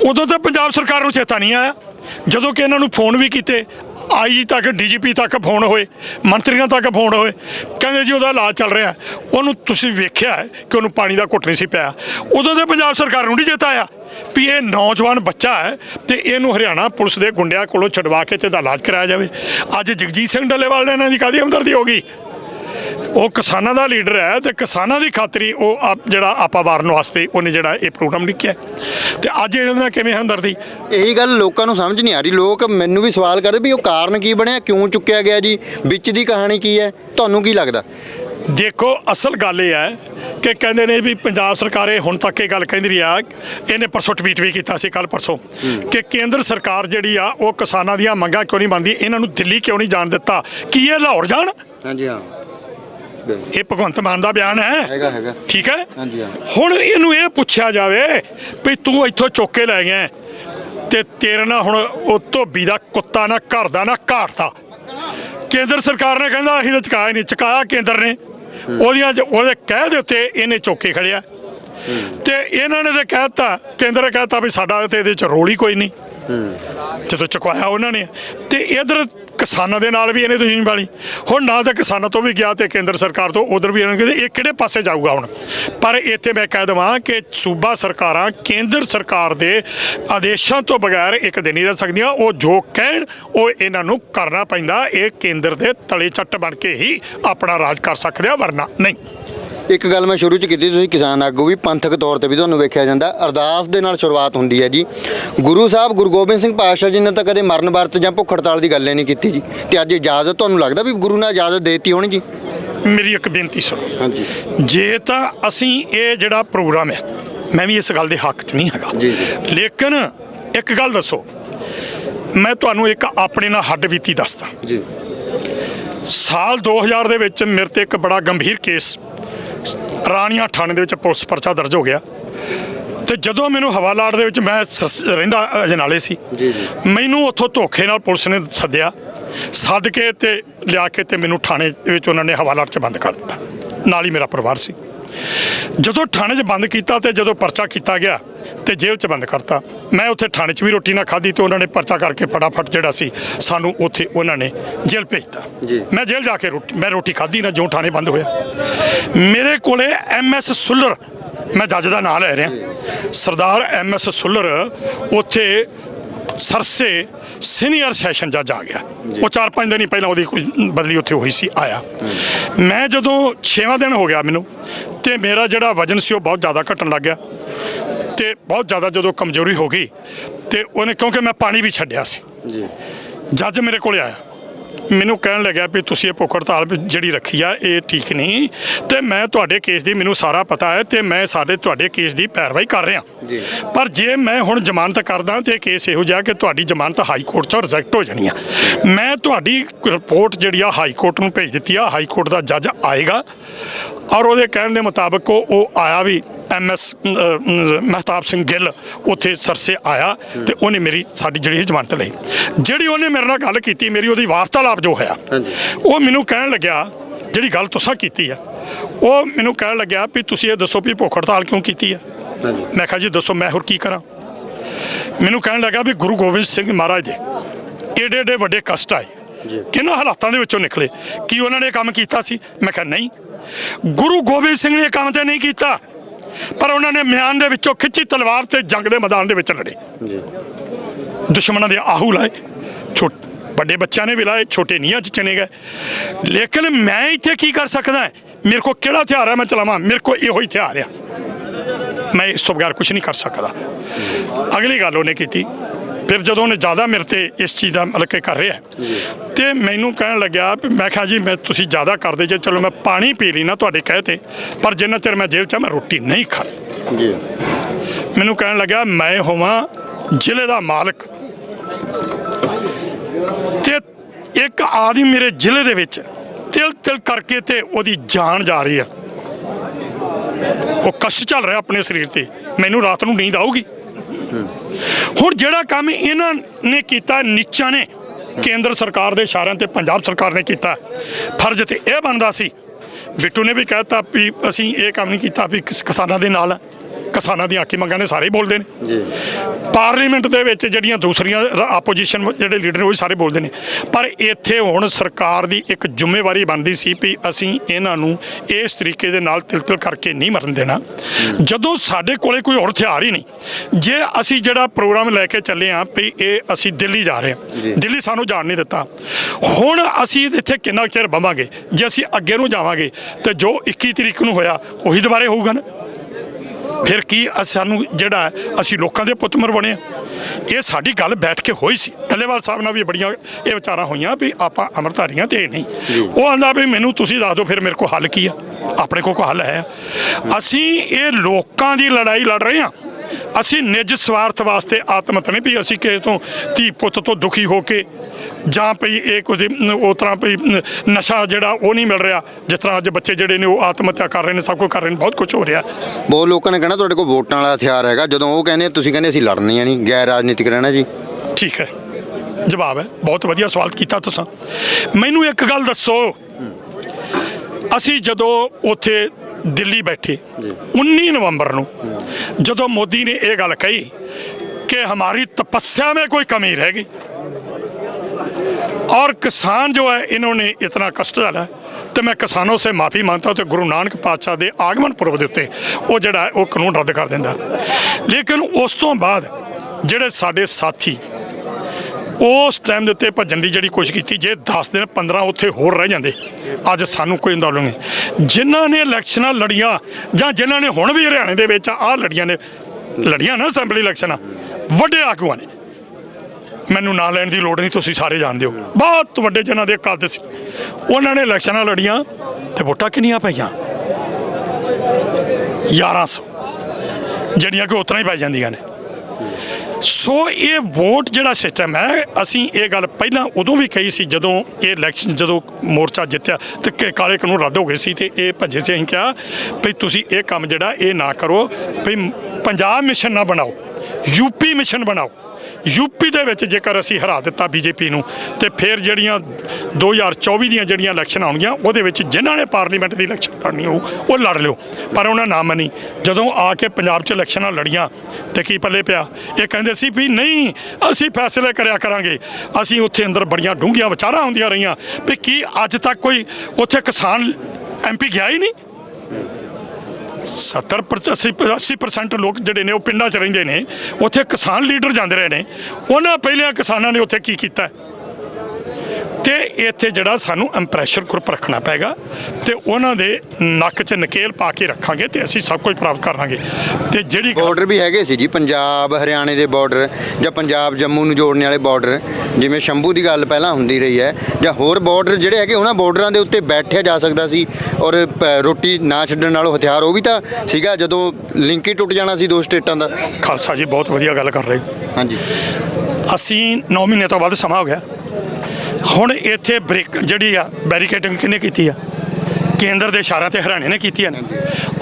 ਉਦੋਂ ਤਾਂ ਪੰਜਾਬ ਸਰਕਾਰ ਨੂੰ ਚੇਤਾ ਨਹੀਂ ਆਇਆ। ਜਦੋਂ ਕਿ ਇਹਨਾਂ ਨੂੰ ਫੋਨ ਵੀ ਕੀਤੇ ਆਈਜੀ ਤੱਕ, ਡੀਜੀਪੀ ਤੱਕ ਫੋਨ ਹੋਏ, ਮੰਤਰੀਆਂ ਤੱਕ ਫੋਨ ਹੋਏ, ਕਹਿੰਦੇ ਜੀ ਉਹਦਾ ਇਲਾਜ ਚੱਲ ਰਿਹਾ ਉਹਨੂੰ ਤੁਸੀਂ ਵੇਖਿਆ ਕਿ ਉਹਨੂੰ ਪਾਣੀ ਦਾ ਘੁੱਟ ਨਹੀਂ ਸੀ ਪਿਆ। ਉਦੋਂ ਤੇ ਪੰਜਾਬ ਸਰਕਾਰ ਨੂੰ ਨਹੀਂ ਚੇਤਾ ਆਇਆ ਵੀ ਇਹ ਨੌਜਵਾਨ ਬੱਚਾ ਹੈ ਤੇ ਇਹਨੂੰ ਹਰਿਆਣਾ ਪੁਲਿਸ ਦੇ ਗੁੰਡਿਆਂ ਕੋਲੋਂ ਛਡਵਾ ਕੇ ਤੇ ਇਹਦਾ ਇਲਾਜ ਕਰਾਇਆ ਜਾਵੇ। ਅੱਜ ਜਗਜੀਤ ਸਿੰਘ ਡੱਲੇਵਾਲ ਨੇ ਇਹਨਾਂ ਦੀ ਕਾਦੀ ਹਮਦਰਦੀ ਹੋ ਗਈ? ਉਹ ਕਿਸਾਨਾਂ ਦਾ ਲੀਡਰ ਹੈ ਤੇ ਕਿਸਾਨਾਂ ਦੀ ਖਾਤਰੀ ਉਹ ਜਿਹੜਾ ਆਪਾ ਵਾਰਨ ਵਾਸਤੇ ਉਹਨੇ ਜਿਹੜਾ ਇਹ ਪ੍ਰੋਗਰਾਮ ਲਿਖਿਆ ਤੇ ਅੱਜ ਇਹਨਾਂ ਨਾਲ ਕਿਵੇਂ ਹਮਦਰਦੀ? ਇਹੀ ਗੱਲ ਲੋਕਾਂ ਨੂੰ ਸਮਝ ਨਹੀਂ ਆ ਰਹੀ। ਲੋਕ ਮੈਨੂੰ ਵੀ ਸਵਾਲ ਕਰਦੇ ਵੀ ਉਹ ਕਾਰਨ ਕੀ ਬਣਿਆ ਕਿਉਂ ਚੁੱਕਿਆ ਗਿਆ ਜੀ? ਵਿੱਚ ਦੀ ਕਹਾਣੀ ਕੀ ਹੈ? ਤੁਹਾਨੂੰ ਕੀ ਲੱਗਦਾ? ਦੇਖੋ ਅਸਲ ਗੱਲ ਇਹ ਹੈ ਕਿ ਕਹਿੰਦੇ ਨੇ ਵੀ ਪੰਜਾਬ ਸਰਕਾਰ ਇਹ ਹੁਣ ਤੱਕ ਇਹ ਗੱਲ ਕਹਿੰਦੀ ਰਹੀ ਆ ਇਹਨੇ ਪਰਸੋਂ ਟਵੀਟ ਵੀ ਕੀਤਾ ਸੀ ਕੱਲ ਪਰਸੋਂ ਕਿ ਕੇਂਦਰ ਸਰਕਾਰ ਜਿਹੜੀ ਆ ਉਹ ਕਿਸਾਨਾਂ ਦੀਆਂ ਮੰਗਾਂ ਕਿਉਂ ਨਹੀਂ ਮੰਨਦੀ? ਇਹਨਾਂ ਨੂੰ ਦਿੱਲੀ ਕਿਉਂ ਨਹੀਂ ਜਾਣ ਦਿੱਤਾ? ਕੀ ਇਹ ਲਾਹੌਰ ਜਾਣ? ਹਾਂਜੀ ਹਾਂ। ਇਹ ਭਗਵੰਤ ਮਾਨ ਦਾ ਬਿਆਨ ਹੈ। ਹੈਗਾ ਹੈਗਾ। ਠੀਕ ਹੈ? ਹਾਂਜੀ, ਹਾਂ। ਹੁਣ ਇਹਨੂੰ ਇਹ ਪੁੱਛਿਆ ਜਾਵੇ ਵੀ ਤੂੰ ਇੱਥੋਂ ਚੁੱਕ ਕੇ ਲੈ ਗਿਆ ਤੇ ਤੇਰੇ ਨਾਲ ਹੁਣ ਉਹ ਧੋਬੀ ਦਾ ਕੁੱਤਾ ਨਾ ਘਰ ਦਾ ਨਾ ਘਾਟ ਦਾ। ਕੇਂਦਰ ਸਰਕਾਰ ਨੇ ਕਹਿੰਦਾ ਅਸੀਂ ਤਾਂ ਚੁਕਾਇਆ ਨਹੀਂ ਚੁਕਾਇਆ ਕੇਂਦਰ ਨੇ। ਉਹਦੀਆਂ ਉਹਦੇ ਕਹਿ ਦੇ ਉੱਤੇ ਇਹਨੇ ਚੁੱਕ ਖੜਿਆ ਤੇ ਇਹਨਾਂ ਨੇ ਤੇ ਕਹਿਤਾ ਕੇਂਦਰ ਨੇ ਕਹਿਤਾ ਵੀ ਸਾਡਾ ਤੇ ਇਹਦੇ ਚ ਰੋਲ ਹੀ ਕੋਈ ਨਹੀਂ। ਜਦੋਂ ਚੁਕਵਾਇਆ ਉਹਨਾਂ ਨੇ। ਤੇ ਇਧਰ ਕਿਸਾਨਾਂ ਦੇ ਨਾਲ ਵੀ ਇਹਨੇ ਤੁਸੀਂ ਵਾਲੀ ਹੁਣ ਨਾ ਤਾਂ ਕਿਸਾਨਾਂ ਤੋਂ ਵੀ ਗਿਆ ਤੇ ਕੇਂਦਰ ਸਰਕਾਰ ਤੋਂ, ਉਧਰ ਵੀ ਇਹਨਾਂ ਇਹ ਕਿਹੜੇ ਪਾਸੇ ਜਾਊਗਾ ਹੁਣ? ਪਰ ਇੱਥੇ ਮੈਂ ਕਹਿ ਦਵਾਂ ਕਿ ਸੂਬਾ ਸਰਕਾਰਾਂ ਕੇਂਦਰ ਸਰਕਾਰ ਦੇ ਆਦੇਸ਼ਾਂ ਤੋਂ ਬਗੈਰ ਇੱਕ ਦਿਨ ਨਹੀਂ ਰਹਿ ਸਕਦੀਆਂ। ਉਹ ਜੋ ਕਹਿਣ, ਉਹ ਇਹਨਾਂ ਨੂੰ ਕਰਨਾ ਪੈਂਦਾ। ਇਹ ਕੇਂਦਰ ਦੇ ਤਲੇ ਚੱਟ ਬਣ ਕੇ ਹੀ ਆਪਣਾ ਰਾਜ ਕਰ ਸਕਦੇ ਆ, ਵਰਨਾ ਨਹੀਂ। ਇੱਕ ਗੱਲ ਮੈਂ ਸ਼ੁਰੂ ਚ ਕੀਤੀ ਤੁਸੀਂ ਕਿਸਾਨ ਆਗੂ ਵੀ ਪੰਥਕ ਤੌਰ ਤੇ ਵੀ ਤੁਹਾਨੂੰ ਵੇਖਿਆ ਜਾਂਦਾ ਅਰਦਾਸ ਦੇ ਨਾਲ ਸ਼ੁਰੂਆਤ ਹੁੰਦੀ ਹੈ ਜੀ। ਗੁਰੂ ਸਾਹਿਬ ਗੁਰੂ ਗੋਬਿੰਦ ਸਿੰਘ ਪਾਤਸ਼ਾਹ ਜੀ ਨੇ ਤਾਂ ਕਦੇ ਮਰਨ ਵਰਤ ਜਾਂ ਭੁੱਖ ਹੜਤਾਲ ਦੀ ਗੱਲ ਹੀ ਨਹੀਂ ਕੀਤੀ ਜੀ। ਤੇ ਅੱਜ ਇਜਾਜ਼ਤ ਤੁਹਾਨੂੰ ਲੱਗਦਾ ਵੀ ਗੁਰੂ ਨੇ ਇਜਾਜ਼ਤ ਦੇਤੀ ਹੋਣੀ ਜੀ? ਮੇਰੀ ਇੱਕ ਬੇਨਤੀ ਸੁਣੋ। ਹਾਂਜੀ। ਜੇ ਤਾਂ ਅਸੀਂ ਇਹ ਜਿਹੜਾ ਪ੍ਰੋਗਰਾਮ ਹੈ ਮੈਂ ਵੀ ਇਸ ਗੱਲ ਦੇ ਹੱਕ 'ਚ ਨਹੀਂ ਹੈਗਾ। ਲੇਕਿਨ ਇੱਕ ਗੱਲ ਦੱਸੋ ਮੈਂ ਤੁਹਾਨੂੰ ਇੱਕ ਆਪਣੇ ਨਾਲ ਹੱਡ ਬੀਤੀ ਦੱਸਦਾ। ਜੀ। ਸਾਲ 2000 ਦੇ ਵਿੱਚ ਮੇਰੇ ਤੇ ਇੱਕ ਬੜਾ ਗੰਭੀਰ ਕੇਸ ਰਾਣੀਆਂ ਥਾਣੇ ਦੇ ਵਿੱਚ ਪੁਲਿਸ ਪਰਚਾ ਦਰਜ ਹੋ ਗਿਆ। ਤੇ ਜਦੋਂ ਮੈਨੂੰ ਹਵਾਲਾਟ ਦੇ ਵਿੱਚ ਮੈਂ ਰਹਿੰਦਾ ਅਜਨਾਲੇ ਸੀ। ਜੀ, ਜੀ। ਮੈਨੂੰ ਉੱਥੋਂ ਧੋਖੇ ਨਾਲ ਪੁਲਿਸ ਨੇ ਸੱਦਿਆ। ਸੱਦ ਕੇ ਤੇ ਲਿਆ ਕੇ ਤੇ ਮੈਨੂੰ ਥਾਣੇ ਦੇ ਵਿੱਚ ਉਹਨਾਂ ਨੇ ਹਵਾਲਾਟ 'ਚ ਬੰਦ ਕਰ ਦਿੱਤਾ। ਨਾਲ ਹੀ ਮੇਰਾ ਪਰਿਵਾਰ ਸੀ। ਜਦੋਂ ਥਾਣੇ 'ਚ ਬੰਦ ਕੀਤਾ ਤੇ ਜਦੋਂ ਪਰਚਾ ਕੀਤਾ ਗਿਆ ਤੇ ਜੇਲ੍ਹ 'ਚ ਬੰਦ ਕਰਤਾ। ਮੈਂ ਉੱਥੇ ਥਾਣੇ 'ਚ ਵੀ ਰੋਟੀ ਨਾ ਖਾਧੀ ਤੇ ਉਹਨਾਂ ਨੇ ਪਰਚਾ ਕਰਕੇ ਫਟਾਫਟ ਜਿਹੜਾ ਸੀ ਸਾਨੂੰ ਉੱਥੇ ਉਹਨਾਂ ਨੇ ਜੇਲ੍ਹ ਭੇਜਤਾ। ਮੈਂ ਜੇਲ੍ਹ ਜਾ ਕੇ ਰੋਟੀ ਮੈਂ ਰੋਟੀ ਖਾਧੀ ਨਾ ਜੋ ਥਾਣੇ ਬੰਦ ਹੋਇਆ। ਮੇਰੇ ਕੋਲੇ ਐਮ ਐਸ ਸੁੱਲਰ ਮੈਂ ਜੱਜ ਦਾ ਨਾਮ ਲੈ ਰਿਹਾ। ਸਰਦਾਰ ਐਮ ਐਸ ਸੁੱਲਰ ਉੱਥੇ ਸਰਸੇ ਸੀਨੀਅਰ ਸੈਸ਼ਨ ਜੱਜ ਆ ਗਿਆ। ਉਹ 4-5 ਦਿਨ ਹੀ ਪਹਿਲਾਂ ਉਹਦੀ ਕੋਈ ਬਦਲੀ ਉੱਥੇ ਹੋਈ ਸੀ ਆਇਆ। ਮੈਂ ਜਦੋਂ 6ਵਾਂ ਦਿਨ ਹੋ ਗਿਆ ਮੈਨੂੰ ਤੇ ਮੇਰਾ ਜਿਹੜਾ ਵਜਨ ਸੀ ਉਹ ਬਹੁਤ ਜ਼ਿਆਦਾ ਘਟਣ ਲੱਗ ਗਿਆ। ਤੇ ਬਹੁਤ ਜ਼ਿਆਦਾ ਜਦੋਂ ਕਮਜ਼ੋਰੀ ਹੋ ਗਈ ਤੇ ਉਹਨੇ ਕਿਉਂਕਿ ਮੈਂ ਪਾਣੀ ਵੀ ਛੱਡਿਆ ਸੀ। ਜੀ। ਜੱਜ ਮੇਰੇ ਕੋਲ ਆਇਆ। ਮੈਨੂੰ ਕਹਿਣ ਲੱਗਿਆ ਵੀ ਤੁਸੀਂ ਇਹ ਭੁੱਖ ਹੜਤਾਲ ਜਿਹੜੀ ਰੱਖੀ ਆ ਇਹ ਠੀਕ ਨਹੀਂ। ਤੇ ਮੈਂ ਤੁਹਾਡੇ ਕੇਸ ਦੀ ਮੈਨੂੰ ਸਾਰਾ ਪਤਾ ਹੈ ਤੇ ਮੈਂ ਸਾਡੇ ਤੁਹਾਡੇ ਕੇਸ ਦੀ ਪੈਰਵਾਈ ਕਰ ਰਿਹਾ। ਜੀ। ਪਰ ਜੇ ਮੈਂ ਹੁਣ ਜ਼ਮਾਨਤ ਕਰਦਾ ਤੇ ਕੇਸ ਇਹੋ ਜਿਹਾ ਕਿ ਤੁਹਾਡੀ ਜ਼ਮਾਨਤ ਹਾਈ ਕੋਰਟ 'ਚੋਂ ਰਿਜੈਕਟ ਹੋ ਜਾਣੀ ਆ। ਮੈਂ ਤੁਹਾਡੀ ਰਿਪੋਰਟ ਜਿਹੜੀ ਆ ਹਾਈ ਕੋਰਟ ਨੂੰ ਭੇਜ ਦਿੱਤੀ ਆ ਹਾਈ ਕੋਰਟ ਦਾ ਜੱਜ ਆਏਗਾ। ਔਰ ਉਹਦੇ ਕਹਿਣ ਦੇ ਮੁਤਾਬਕ ਉਹ ਆਇਆ ਵੀ ਐਮ ਐਸ ਮਹਿਤਾਬ ਸਿੰਘ ਗਿੱਲ ਉੱਥੇ ਸਰਸੇ ਆਇਆ ਤੇ ਉਹਨੇ ਮੇਰੀ ਸਾਡੀ ਜਿਹੜੀ ਜ਼ਮਾਨਤ ਲਈ। ਜਿਹੜੀ ਉਹਨੇ ਮੇਰੇ ਨਾਲ ਗੱਲ ਕੀਤੀ ਮੇਰੀ ਉਹਦੀ ਵਾਰਤਾਲਾਪ ਜੋ ਹੋਇਆ। ਉਹ ਮੈਨੂੰ ਕਹਿਣ ਲੱਗਿਆ ਜਿਹੜੀ ਗੱਲ ਤੁਸੀਂ ਕੀਤੀ ਆ ਉਹ ਮੈਨੂੰ ਕਹਿਣ ਲੱਗਿਆ ਵੀ ਤੁਸੀਂ ਇਹ ਦੱਸੋ ਵੀ ਭੁੱਖ ਹੜਤਾਲ ਕਿਉਂ ਕੀਤੀ ਆ? ਮੈਂ ਕਿਹਾ ਜੀ ਦੱਸੋ ਮੈਂ ਹੋਰ ਕੀ ਕਰਾਂ? ਮੈਨੂੰ ਕਹਿਣ ਲੱਗਾ ਵੀ ਗੁਰੂ ਗੋਬਿੰਦ ਸਿੰਘ ਮਹਾਰਾਜ ਦੇ ਏਡੇ ਏਡੇ ਵੱਡੇ ਕਸ਼ਟ ਆਏ। ਜੀ। ਕਿਹਨਾਂ ਹਾਲਾਤਾਂ ਦੇ ਵਿੱਚੋਂ ਨਿਕਲੇ? ਕੀ ਉਹਨਾਂ ਨੇ ਇਹ ਕੰਮ ਕੀਤਾ ਸੀ? ਮੈਂ ਕਿਹਾ ਨਹੀਂ। ਗੁਰੂ ਗੋਬਿੰਦ ਸਿੰਘ ਨੇ ਕੰਮ ਤੇ ਨਹੀਂ ਕੀਤਾ। ਪਰ ਉਹਨਾਂ ਨੇ ਮਿਆਨ ਦੇ ਵਿੱਚੋਂ ਖਿੱਚੀ ਤਲਵਾਰ ਤੇ ਜੰਗ ਦੇ ਮੈਦਾਨ ਦੇ ਵਿੱਚ ਲੜੇ। ਜੀ। ਦੁਸ਼ਮਣਾਂ ਦੇ ਆਹੂ ਲਾਏ। ਛੋਟ ਵੱਡੇ ਬੱਚਿਆਂ ਨੇ ਵੀ ਲਾਏ ਛੋਟੇ ਨੀਹਾਂ 'ਚ ਚਨੇ ਗਏ। ਲੇਕਿਨ ਮੈਂ ਇੱਥੇ ਕੀ ਕਰ ਸਕਦਾ? ਮੇਰੇ ਕੋਲ ਕਿਹੜਾ ਹਥਿਆਰ ਹੈ? ਮੈਂ ਚਲਾਵਾਂ। ਮੇਰੇ ਕੋਲ ਇਹੋ ਹੀ ਹਥਿਆਰ ਆ। ਮੈਂ ਇਸ ਤੋਂ ਬਗੈਰ ਕੁਝ ਨਹੀਂ ਕਰ ਸਕਦਾ। ਅਗਲੀ ਗੱਲ ਉਹਨੇ ਕੀਤੀ। ਫਿਰ ਜਦੋਂ ਉਹਨੇ ਜ਼ਿਆਦਾ ਮੇਰੇ ਤੇ ਇਸ ਚੀਜ਼ ਦਾ ਮਤਲਬ ਕਿ ਕਰ ਰਿਹਾ ਤੇ ਮੈਨੂੰ ਕਹਿਣ ਲੱਗਿਆ ਵੀ ਮੈਂ ਕਿਹਾ ਜੀ ਮੈਂ ਤੁਸੀਂ ਜ਼ਿਆਦਾ ਕਰਦੇ ਜੇ ਚਲੋ ਮੈਂ ਪਾਣੀ ਪੀ ਲਈ ਨਾ ਤੁਹਾਡੇ ਕਹੇ ਤੇ ਪਰ ਜਿੰਨਾ ਚਿਰ ਮੈਂ ਜੇਲ੍ਹ 'ਚ ਮੈਂ ਰੋਟੀ ਨਹੀਂ ਖਾਣੀ ਜੀ। ਮੈਨੂੰ ਕਹਿਣ ਲੱਗਾ ਮੈਂ ਹੋਵਾਂ ਜ਼ਿਲ੍ਹੇ ਦਾ ਮਾਲਕ। ਤੇ ਇੱਕ ਆਦਮੀ ਮੇਰੇ ਜ਼ਿਲ੍ਹੇ ਦੇ ਵਿੱਚ ਤਿਲ ਤਿਲ ਕਰਕੇ ਤੇ ਉਹਦੀ ਜਾਨ ਜਾ ਰਹੀ ਆ। ਉਹ ਕਸ਼ਟ ਚੱਲ ਰਿਹਾ ਆਪਣੇ ਸਰੀਰ ਤੇ। ਮੈਨੂੰ ਰਾਤ ਨੂੰ ਨੀਂਦ ਆਊਗੀ। ਹੁਣ ਜਿਹੜਾ ਕੰਮ ਇਹਨਾਂ ਨੇ ਕੀਤਾ, ਨੀਚਾਂ ਨੇ, ਕੇਂਦਰ ਸਰਕਾਰ ਦੇ ਇਸ਼ਾਰਿਆਂ ਤੇ, ਪੰਜਾਬ ਸਰਕਾਰ ਨੇ ਕੀਤਾ, ਫਰਜ਼ ਤੇ ਇਹ ਬਣਦਾ ਸੀ ਬਿੱਟੂ ਨੇ ਵੀ ਕਹਿਤਾ ਵੀ ਅਸੀਂ ਇਹ ਕੰਮ ਨਹੀਂ ਕੀਤਾ ਵੀ ਕਿਸਾਨਾਂ ਦੇ ਨਾਲ ਆ। ਕਿਸਾਨਾਂ ਦੀਆਂ ਆਕੀ ਮੰਗਾਂ ਨੇ ਸਾਰੇ ਬੋਲਦੇ ਨੇ। ਜੀ। ਪਾਰਲੀਮੈਂਟ ਦੇ ਵਿੱਚ ਜਿਹੜੀਆਂ ਦੂਸਰੀਆਂ ਆਪੋਜੀਸ਼ਨ ਜਿਹੜੇ ਲੀਡਰ ਨੇ ਉਹ ਸਾਰੇ ਬੋਲਦੇ ਨੇ। ਪਰ ਇੱਥੇ ਹੁਣ ਸਰਕਾਰ ਦੀ ਇੱਕ ਜ਼ਿੰਮੇਵਾਰੀ ਬਣਦੀ ਸੀ ਵੀ ਅਸੀਂ ਇਹਨਾਂ ਨੂੰ ਇਸ ਤਰੀਕੇ ਦੇ ਨਾਲ ਤਿਲ-ਤਿਲ ਕਰਕੇ ਨਹੀਂ ਮਰਨ ਦੇਣਾ। ਜਦੋਂ ਸਾਡੇ ਕੋਲੇ ਕੋਈ ਹੋਰ ਹਥਿਆਰ ਹੀ ਨਹੀਂ ਜੇ ਅਸੀਂ ਜਿਹੜਾ ਪ੍ਰੋਗਰਾਮ ਲੈ ਕੇ ਚੱਲੇ ਆਂ ਵੀ ਇਹ ਅਸੀਂ ਦਿੱਲੀ ਜਾ ਰਹੇ। ਹਾਂ। ਦਿੱਲੀ ਸਾਨੂੰ ਜਾਣ ਨਹੀਂ ਦਿੱਤਾ। ਹੁਣ ਅਸੀਂ ਇੱਥੇ ਕਿੰਨਾ ਚਿਰ ਬਵਾਂਗੇ? ਜੇ ਅਸੀਂ ਅੱਗੇ ਨੂੰ ਜਾਵਾਂਗੇ ਤੇ ਜੋ 21 ਤਰੀਕ ਨੂੰ ਹੋਇਆ ਉਹੀ ਦੁਬਾਰੇ ਹੋਊਗਾ ਨਾ। ਫਿਰ ਕੀ ਸਾਨੂੰ ਜਿਹੜਾ ਅਸੀਂ ਲੋਕਾਂ ਦੇ ਪੁੱਤ ਮਰਵਾਉਣੇ ਆ ਇਹ ਸਾਡੀ ਗੱਲ ਬੈਠ ਕੇ ਹੋਈ ਸੀ। ਟੱਲੇਵਾਲ ਸਾਹਿਬ ਨਾਲ ਵੀ ਬੜੀਆਂ ਇਹ ਵਿਚਾਰਾਂ ਹੋਈਆਂ ਵੀ ਆਪਾਂ ਅਮਰਧਾਰੀਆਂ ਤੇ ਨਹੀਂ। ਉਹ ਆਂਦਾ ਵੀ ਮੈਨੂੰ ਤੁਸੀਂ ਦੱਸ ਦਿਓ ਫਿਰ ਮੇਰੇ ਕੋਲ ਹੱਲ ਕੀ ਆ? ਆਪਣੇ ਕੋਲ ਕੋਈ ਹੱਲ ਹੈ ਅਸੀਂ ਇਹ ਲੋਕਾਂ ਦੀ ਲੜਾਈ ਲੜ ਰਹੇ ਹਾਂ। ਅਸੀਂ ਨਿੱਜ ਸਵਾਰਥ ਵਾਸਤੇ ਆਤਮਤ ਨਹੀਂ ਵੀ ਅਸੀਂ ਕਿਸੇ ਤੋਂ ਧੀ ਪੁੱਤ ਤੋਂ ਦੁਖੀ ਹੋ ਕੇ ਜਾਂ ਭਈ ਇਹ ਕੁਝ ਉਹ ਤਰ੍ਹਾਂ ਭਈ ਨਸ਼ਾ ਜਿਹੜਾ ਉਹ ਨਹੀਂ ਮਿਲ ਰਿਹਾ ਜਿਸ ਤਰ੍ਹਾਂ ਅੱਜ ਬੱਚੇ ਜਿਹੜੇ ਨੇ ਉਹ ਆਤਮ ਹੱਤਿਆ ਕਰ ਰਹੇ ਨੇ ਸਭ ਕੁਝ ਕਰ ਰਹੇ ਨੇ ਬਹੁਤ ਕੁਝ ਹੋ ਰਿਹਾ। ਬਹੁਤ ਲੋਕਾਂ ਨੇ ਕਹਿਣਾ ਤੁਹਾਡੇ ਕੋਲ ਵੋਟਾਂ ਵਾਲਾ ਹਥਿਆਰ ਹੈਗਾ ਜਦੋਂ ਉਹ ਕਹਿੰਦੇ ਤੁਸੀਂ ਕਹਿੰਦੇ ਅਸੀਂ ਲੜਨੀ ਆ ਨਹੀਂ ਗੈਰ ਰਾਜਨੀਤਿਕ ਰਹਿਣਾ ਜੀ। ਠੀਕ ਹੈ। ਜਵਾਬ ਹੈ ਬਹੁਤ ਵਧੀਆ ਸਵਾਲ ਕੀਤਾ ਤੁਸੀਂ। ਮੈਨੂੰ ਇੱਕ ਗੱਲ ਦੱਸੋ। ਅਸੀਂ ਜਦੋਂ ਉੱਥੇ ਦਿੱਲੀ ਬੈਠੇ 19 ਨਵੰਬਰ ਨੂੰ ਜਦੋਂ ਮੋਦੀ ਨੇ ਇਹ ਗੱਲ ਕਹੀ ਕਿ ਹਮਾਰੀ ਤਪੱਸਿਆ में कोई कमी रह गई और किसान जो है इन्होंने इतना कष्ट डाला ਤੇ ਮੈਂ ਕਿਸਾਨੋਂ ਸੇ ਮਾਫੀ ਮੰਗਤਾ ਤੇ ਗੁਰੂ ਨਾਨਕ ਪਾਤਸ਼ਾਹ ਦੇ ਆਗਮਨ ਪੁਰਬ ਦੇ ਉੱਤੇ ਉਹ ਜਿਹੜਾ ਹੈ ਉਹ ਕਾਨੂੰਨ ਰੱਦ ਕਰ ਦਿੰਦਾ ਲੇਕਿਨ ਉਸ ਤੋਂ ਬਾਅਦ ਜਿਹੜੇ ਸਾਡੇ ਸਾਥੀ ਉਸ ਟਾਈਮ ਦੇ ਉੱਤੇ ਭੱਜਣ ਦੀ ਜਿਹੜੀ ਕੋਸ਼ਿਸ਼ ਕੀਤੀ, ਜੇ 10 ਦਿਨ 15 ਉੱਥੇ ਹੋਰ ਰਹਿ ਜਾਂਦੇ, ਅੱਜ ਸਾਨੂੰ ਕੋਈ ਅੰਦੋਲਨ ਨਹੀਂ। ਜਿਨ੍ਹਾਂ ਨੇ ਇਲੈਕਸ਼ਨਾਂ ਲੜੀਆਂ, ਜਾਂ ਜਿਨ੍ਹਾਂ ਨੇ ਹੁਣ ਵੀ ਹਰਿਆਣੇ ਦੇ ਵਿੱਚ ਆਹ ਲੜੀਆਂ ਨੇ, ਲੜੀਆਂ ਨਾ ਅਸੈਂਬਲੀ ਇਲੈਕਸ਼ਨਾਂ, ਵੱਡੇ ਆਗੂਆਂ ਨੇ। ਮੈਨੂੰ ਨਾਂ ਲੈਣ ਦੀ ਲੋੜ ਨਹੀਂ, ਤੁਸੀਂ ਸਾਰੇ ਜਾਣਦੇ ਹੋ। ਬਹੁਤ ਵੱਡੇ ਜਿਨ੍ਹਾਂ ਦੇ ਕੱਦ ਸੀ। ਉਹਨਾਂ ਨੇ ਇਲੈਕਸ਼ਨਾਂ ਲੜੀਆਂ ਤੇ ਵੋਟਾਂ ਕਿੰਨੀਆਂ ਪਈਆਂ? 1100 ਜਿਹੜੀਆਂ ਕਿ ਉਤਨਾ ਹੀ ਪੈ ਜਾਂਦੀਆਂ ਨੇ। ਸੋ ਇਹ ਵੋਟ ਜਿਹੜਾ ਸਿਸਟਮ ਹੈ, ਅਸੀਂ ਇਹ ਗੱਲ ਪਹਿਲਾਂ ਉਦੋਂ ਵੀ ਕਹੀ ਸੀ ਜਦੋਂ ਇਹ ਇਲੈਕਸ਼ਨ ਜਦੋਂ ਮੋਰਚਾ ਜਿੱਤਿਆ ਤੇ ਕਾਲੇ ਕਾਨੂੰਨ ਰੱਦ ਹੋ ਗਏ ਸੀ ਤੇ ਇਹ ਭੱਜੇ ਸੀ, ਅਸੀਂ ਕਿਹਾ ਵੀ ਤੁਸੀਂ ਇਹ ਕੰਮ ਜਿਹੜਾ ਇਹ ਨਾ ਕਰੋ ਵੀ ਪੰਜਾਬ ਮਿਸ਼ਨ ਨਾ ਬਣਾਓ ਯੂਪੀ ਮਿਸ਼ਨ ਬਣਾਓ। ਯੂਪੀ ਦੇ ਵਿੱਚ ਜੇਕਰ ਅਸੀਂ ਹਰਾ ਦਿੱਤਾ ਬੀਜੇਪੀ ਨੂੰ, ਤੇ ਫਿਰ ਜਿਹੜੀਆਂ 2024 ਦੀਆਂ ਜਿਹੜੀਆਂ ਇਲੈਕਸ਼ਨ ਆਉਣਗੀਆਂ, ਉਹਦੇ ਵਿੱਚ ਜਿਨ੍ਹਾਂ ਨੇ ਪਾਰਲੀਮੈਂਟ ਦੀ ਇਲੈਕਸ਼ਨ ਲੜਨੀ ਹੋਊ, ਉਹ ਲੜ ਲਿਓ। ਪਰ ਉਹਨਾਂ ਨਾ ਮੰਨੀ। ਜਦੋਂ ਆ ਕੇ ਪੰਜਾਬ 'ਚ ਇਲੈਕਸ਼ਨਾਂ ਲੜੀਆਂ, ਤੇ ਕੀ ਪੱਲੇ ਪਿਆ? ਇਹ ਕਹਿੰਦੇ ਸੀ ਵੀ ਨਹੀਂ, ਅਸੀਂ ਫੈਸਲੇ ਕਰਿਆ ਕਰਾਂਗੇ। ਅਸੀਂ ਉੱਥੇ ਅੰਦਰ ਬੜੀਆਂ ਡੂੰਘੀਆਂ ਵਿਚਾਰਾਂ ਹੁੰਦੀਆਂ ਰਹੀਆਂ ਵੀ ਕੀ ਅੱਜ ਤੱਕ ਕੋਈ ਉੱਥੇ ਕਿਸਾਨ ਐਮਪੀ ਗਿਆ ਹੀ ਨਹੀਂ? 70 80% ਲੋਕ ਜਿਹੜੇ ਨੇ ਉਹ ਪਿੰਡਾਂ 'ਚ ਰਹਿੰਦੇ ਨੇ, ਉੱਥੇ ਕਿਸਾਨ ਲੀਡਰ ਜਾਂਦੇ ਰਹੇ ਨੇ। ਉਹਨਾਂ ਪਹਿਲਿਆਂ ਕਿਸਾਨਾਂ ਨੇ ਉੱਥੇ ਕੀ ਕੀਤਾ? ਤੇ ਇੱਥੇ ਜਿਹੜਾ ਸਾਨੂੰ ਇੰਪ੍ਰੈਸ਼ਰ ਗਰੁੱਪ ਰੱਖਣਾ ਪੈਗਾ ਤੇ ਉਹਨਾਂ ਦੇ ਨੱਕ 'ਚ ਨਕੇਲ ਪਾ ਕੇ ਰੱਖਾਂਗੇ ਤੇ ਅਸੀਂ ਸਭ ਕੁਝ ਪ੍ਰਾਪਤ ਕਰਾਂਗੇ ਤੇ ਜਿਹੜੀ ਬਾਰਡਰ ਵੀ ਹੈਗੇ ਸੀ ਜੀ ਪੰਜਾਬ ਹਰਿਆਣੇ ਦੇ ਬਾਰਡਰ ਜਾਂ ਪੰਜਾਬ ਜੰਮੂ ਨੂੰ ਜੋੜਨ ਵਾਲੇ ਬਾਰਡਰ ਜਿਵੇਂ ਸ਼ੰਭੂ ਦੀ ਗੱਲ ਪਹਿਲਾਂ ਹੁੰਦੀ ਰਹੀ ਹੈ ਜਾਂ ਹੋਰ ਬਾਰਡਰ ਜਿਹੜੇ ਹੈਗੇ ਉਹਨਾਂ ਬਾਰਡਰਾਂ ਦੇ ਉੱਤੇ ਬੈਠਿਆ ਜਾ ਸਕਦਾ ਸੀ ਔਰ ਰੋਟੀ ਨਾ ਛੱਡਣ ਨਾਲੋਂ ਹਥਿਆਰ ਉਹ ਵੀ ਤਾਂ ਸੀਗਾ ਜਦੋਂ ਲਿੰਕ ਹੀ ਟੁੱਟ ਜਾਣਾ ਸੀ ਦੋ ਸਟੇਟਾਂ ਦਾ। ਖਾਲਸਾ ਜੀ ਬਹੁਤ ਵਧੀਆ ਗੱਲ ਕਰ ਰਹੇ ਹਾਂਜੀ। ਅਸੀਂ 9 ਮਹੀਨੇ ਤੋਂ ਵੱਧ ਸਮਾਂ ਹੋ ਗਿਆ। ਹੁਣ ਇੱਥੇ ਬ੍ਰੇਕ ਜਿਹੜੀ ਆ ਬੈਰੀਕੇਡਿੰਗ ਕਿਹਨੇ ਕੀਤੀ ਆ? ਕੇਂਦਰ ਦੇ ਇਸ਼ਾਰਿਆਂ ਤੇ ਹਰਿਆਣੇ ਨੇ ਕੀਤੀ ਆ ਨਾ।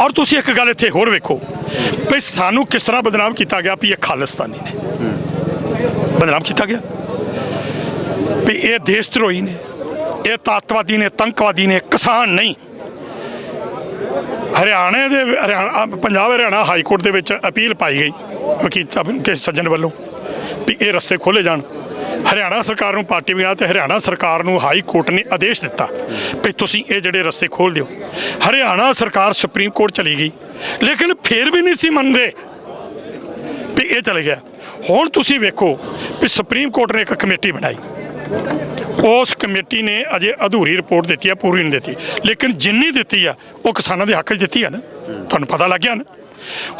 ਔਰ ਤੁਸੀਂ ਇੱਕ ਗੱਲ ਇੱਥੇ ਹੋਰ ਵੇਖੋ ਵੀ ਸਾਨੂੰ ਕਿਸ ਤਰ੍ਹਾਂ ਬਦਨਾਮ ਕੀਤਾ ਗਿਆ ਵੀ ਇਹ ਖਾਲਿਸਤਾਨੀ ਨੇ? ਬਦਨਾਮ ਕੀਤਾ ਗਿਆ। ਵੀ ਇਹ ਦੇਸ਼ ਧਰੋਹੀ ਨੇ, ਇਹ ਤਾਤਵਾਦੀ ਨੇ, ਤੰਕਵਾਦੀ ਨੇ, ਕਿਸਾਨ ਨਹੀਂ। ਹਰਿਆਣੇ ਦੇ ਹਰਿਆਣਾ ਪੰਜਾਬ ਹਰਿਆਣਾ ਹਾਈ ਕੋਰਟ ਦੇ ਵਿੱਚ ਅਪੀਲ ਪਾਈ ਗਈ। ਵਕੀਲ ਸਾਹਿਬ ਕੇ ਸੱਜਣ ਵੱਲੋਂ ਵੀ ਇਹ ਰਸਤੇ ਖੋਲੇ ਜਾਣ। ਹਰਿਆਣਾ ਸਰਕਾਰ ਨੂੰ ਪਾਰਟੀ ਬਿਨਾ ਤੇ ਹਰਿਆਣਾ ਸਰਕਾਰ ਨੂੰ ਹਾਈ ਕੋਰਟ ਨੇ ਆਦੇਸ਼ ਦਿੱਤਾ ਵੀ ਤੁਸੀਂ ਇਹ ਜਿਹੜੇ ਰਸਤੇ ਖੋਲ ਦਿਓ। ਹਰਿਆਣਾ ਸਰਕਾਰ ਸੁਪਰੀਮ ਕੋਰਟ ਚਲੀ ਗਈ, ਲੇਕਿਨ ਫਿਰ ਵੀ ਨਹੀਂ ਸੀ ਮੰਨਦੇ ਵੀ ਇਹ ਚਲੇ ਗਿਆ। ਹੁਣ ਤੁਸੀਂ ਵੇਖੋ ਵੀ ਸੁਪਰੀਮ ਕੋਰਟ ਨੇ ਇੱਕ ਕਮੇਟੀ ਬਣਾਈ। ਉਸ ਕਮੇਟੀ ਨੇ ਅਜੇ ਅਧੂਰੀ ਰਿਪੋਰਟ ਦਿੱਤੀ ਆ, ਪੂਰੀ ਨਹੀਂ ਦਿੱਤੀ। ਲੇਕਿਨ ਜਿੰਨੀ ਦਿੱਤੀ ਆ, ਉਹ ਕਿਸਾਨਾਂ ਦੇ ਹੱਕ 'ਚ ਦਿੱਤੀ ਆ ਨਾ। ਤੁਹਾਨੂੰ ਪਤਾ ਲੱਗ ਗਿਆ ਨਾ।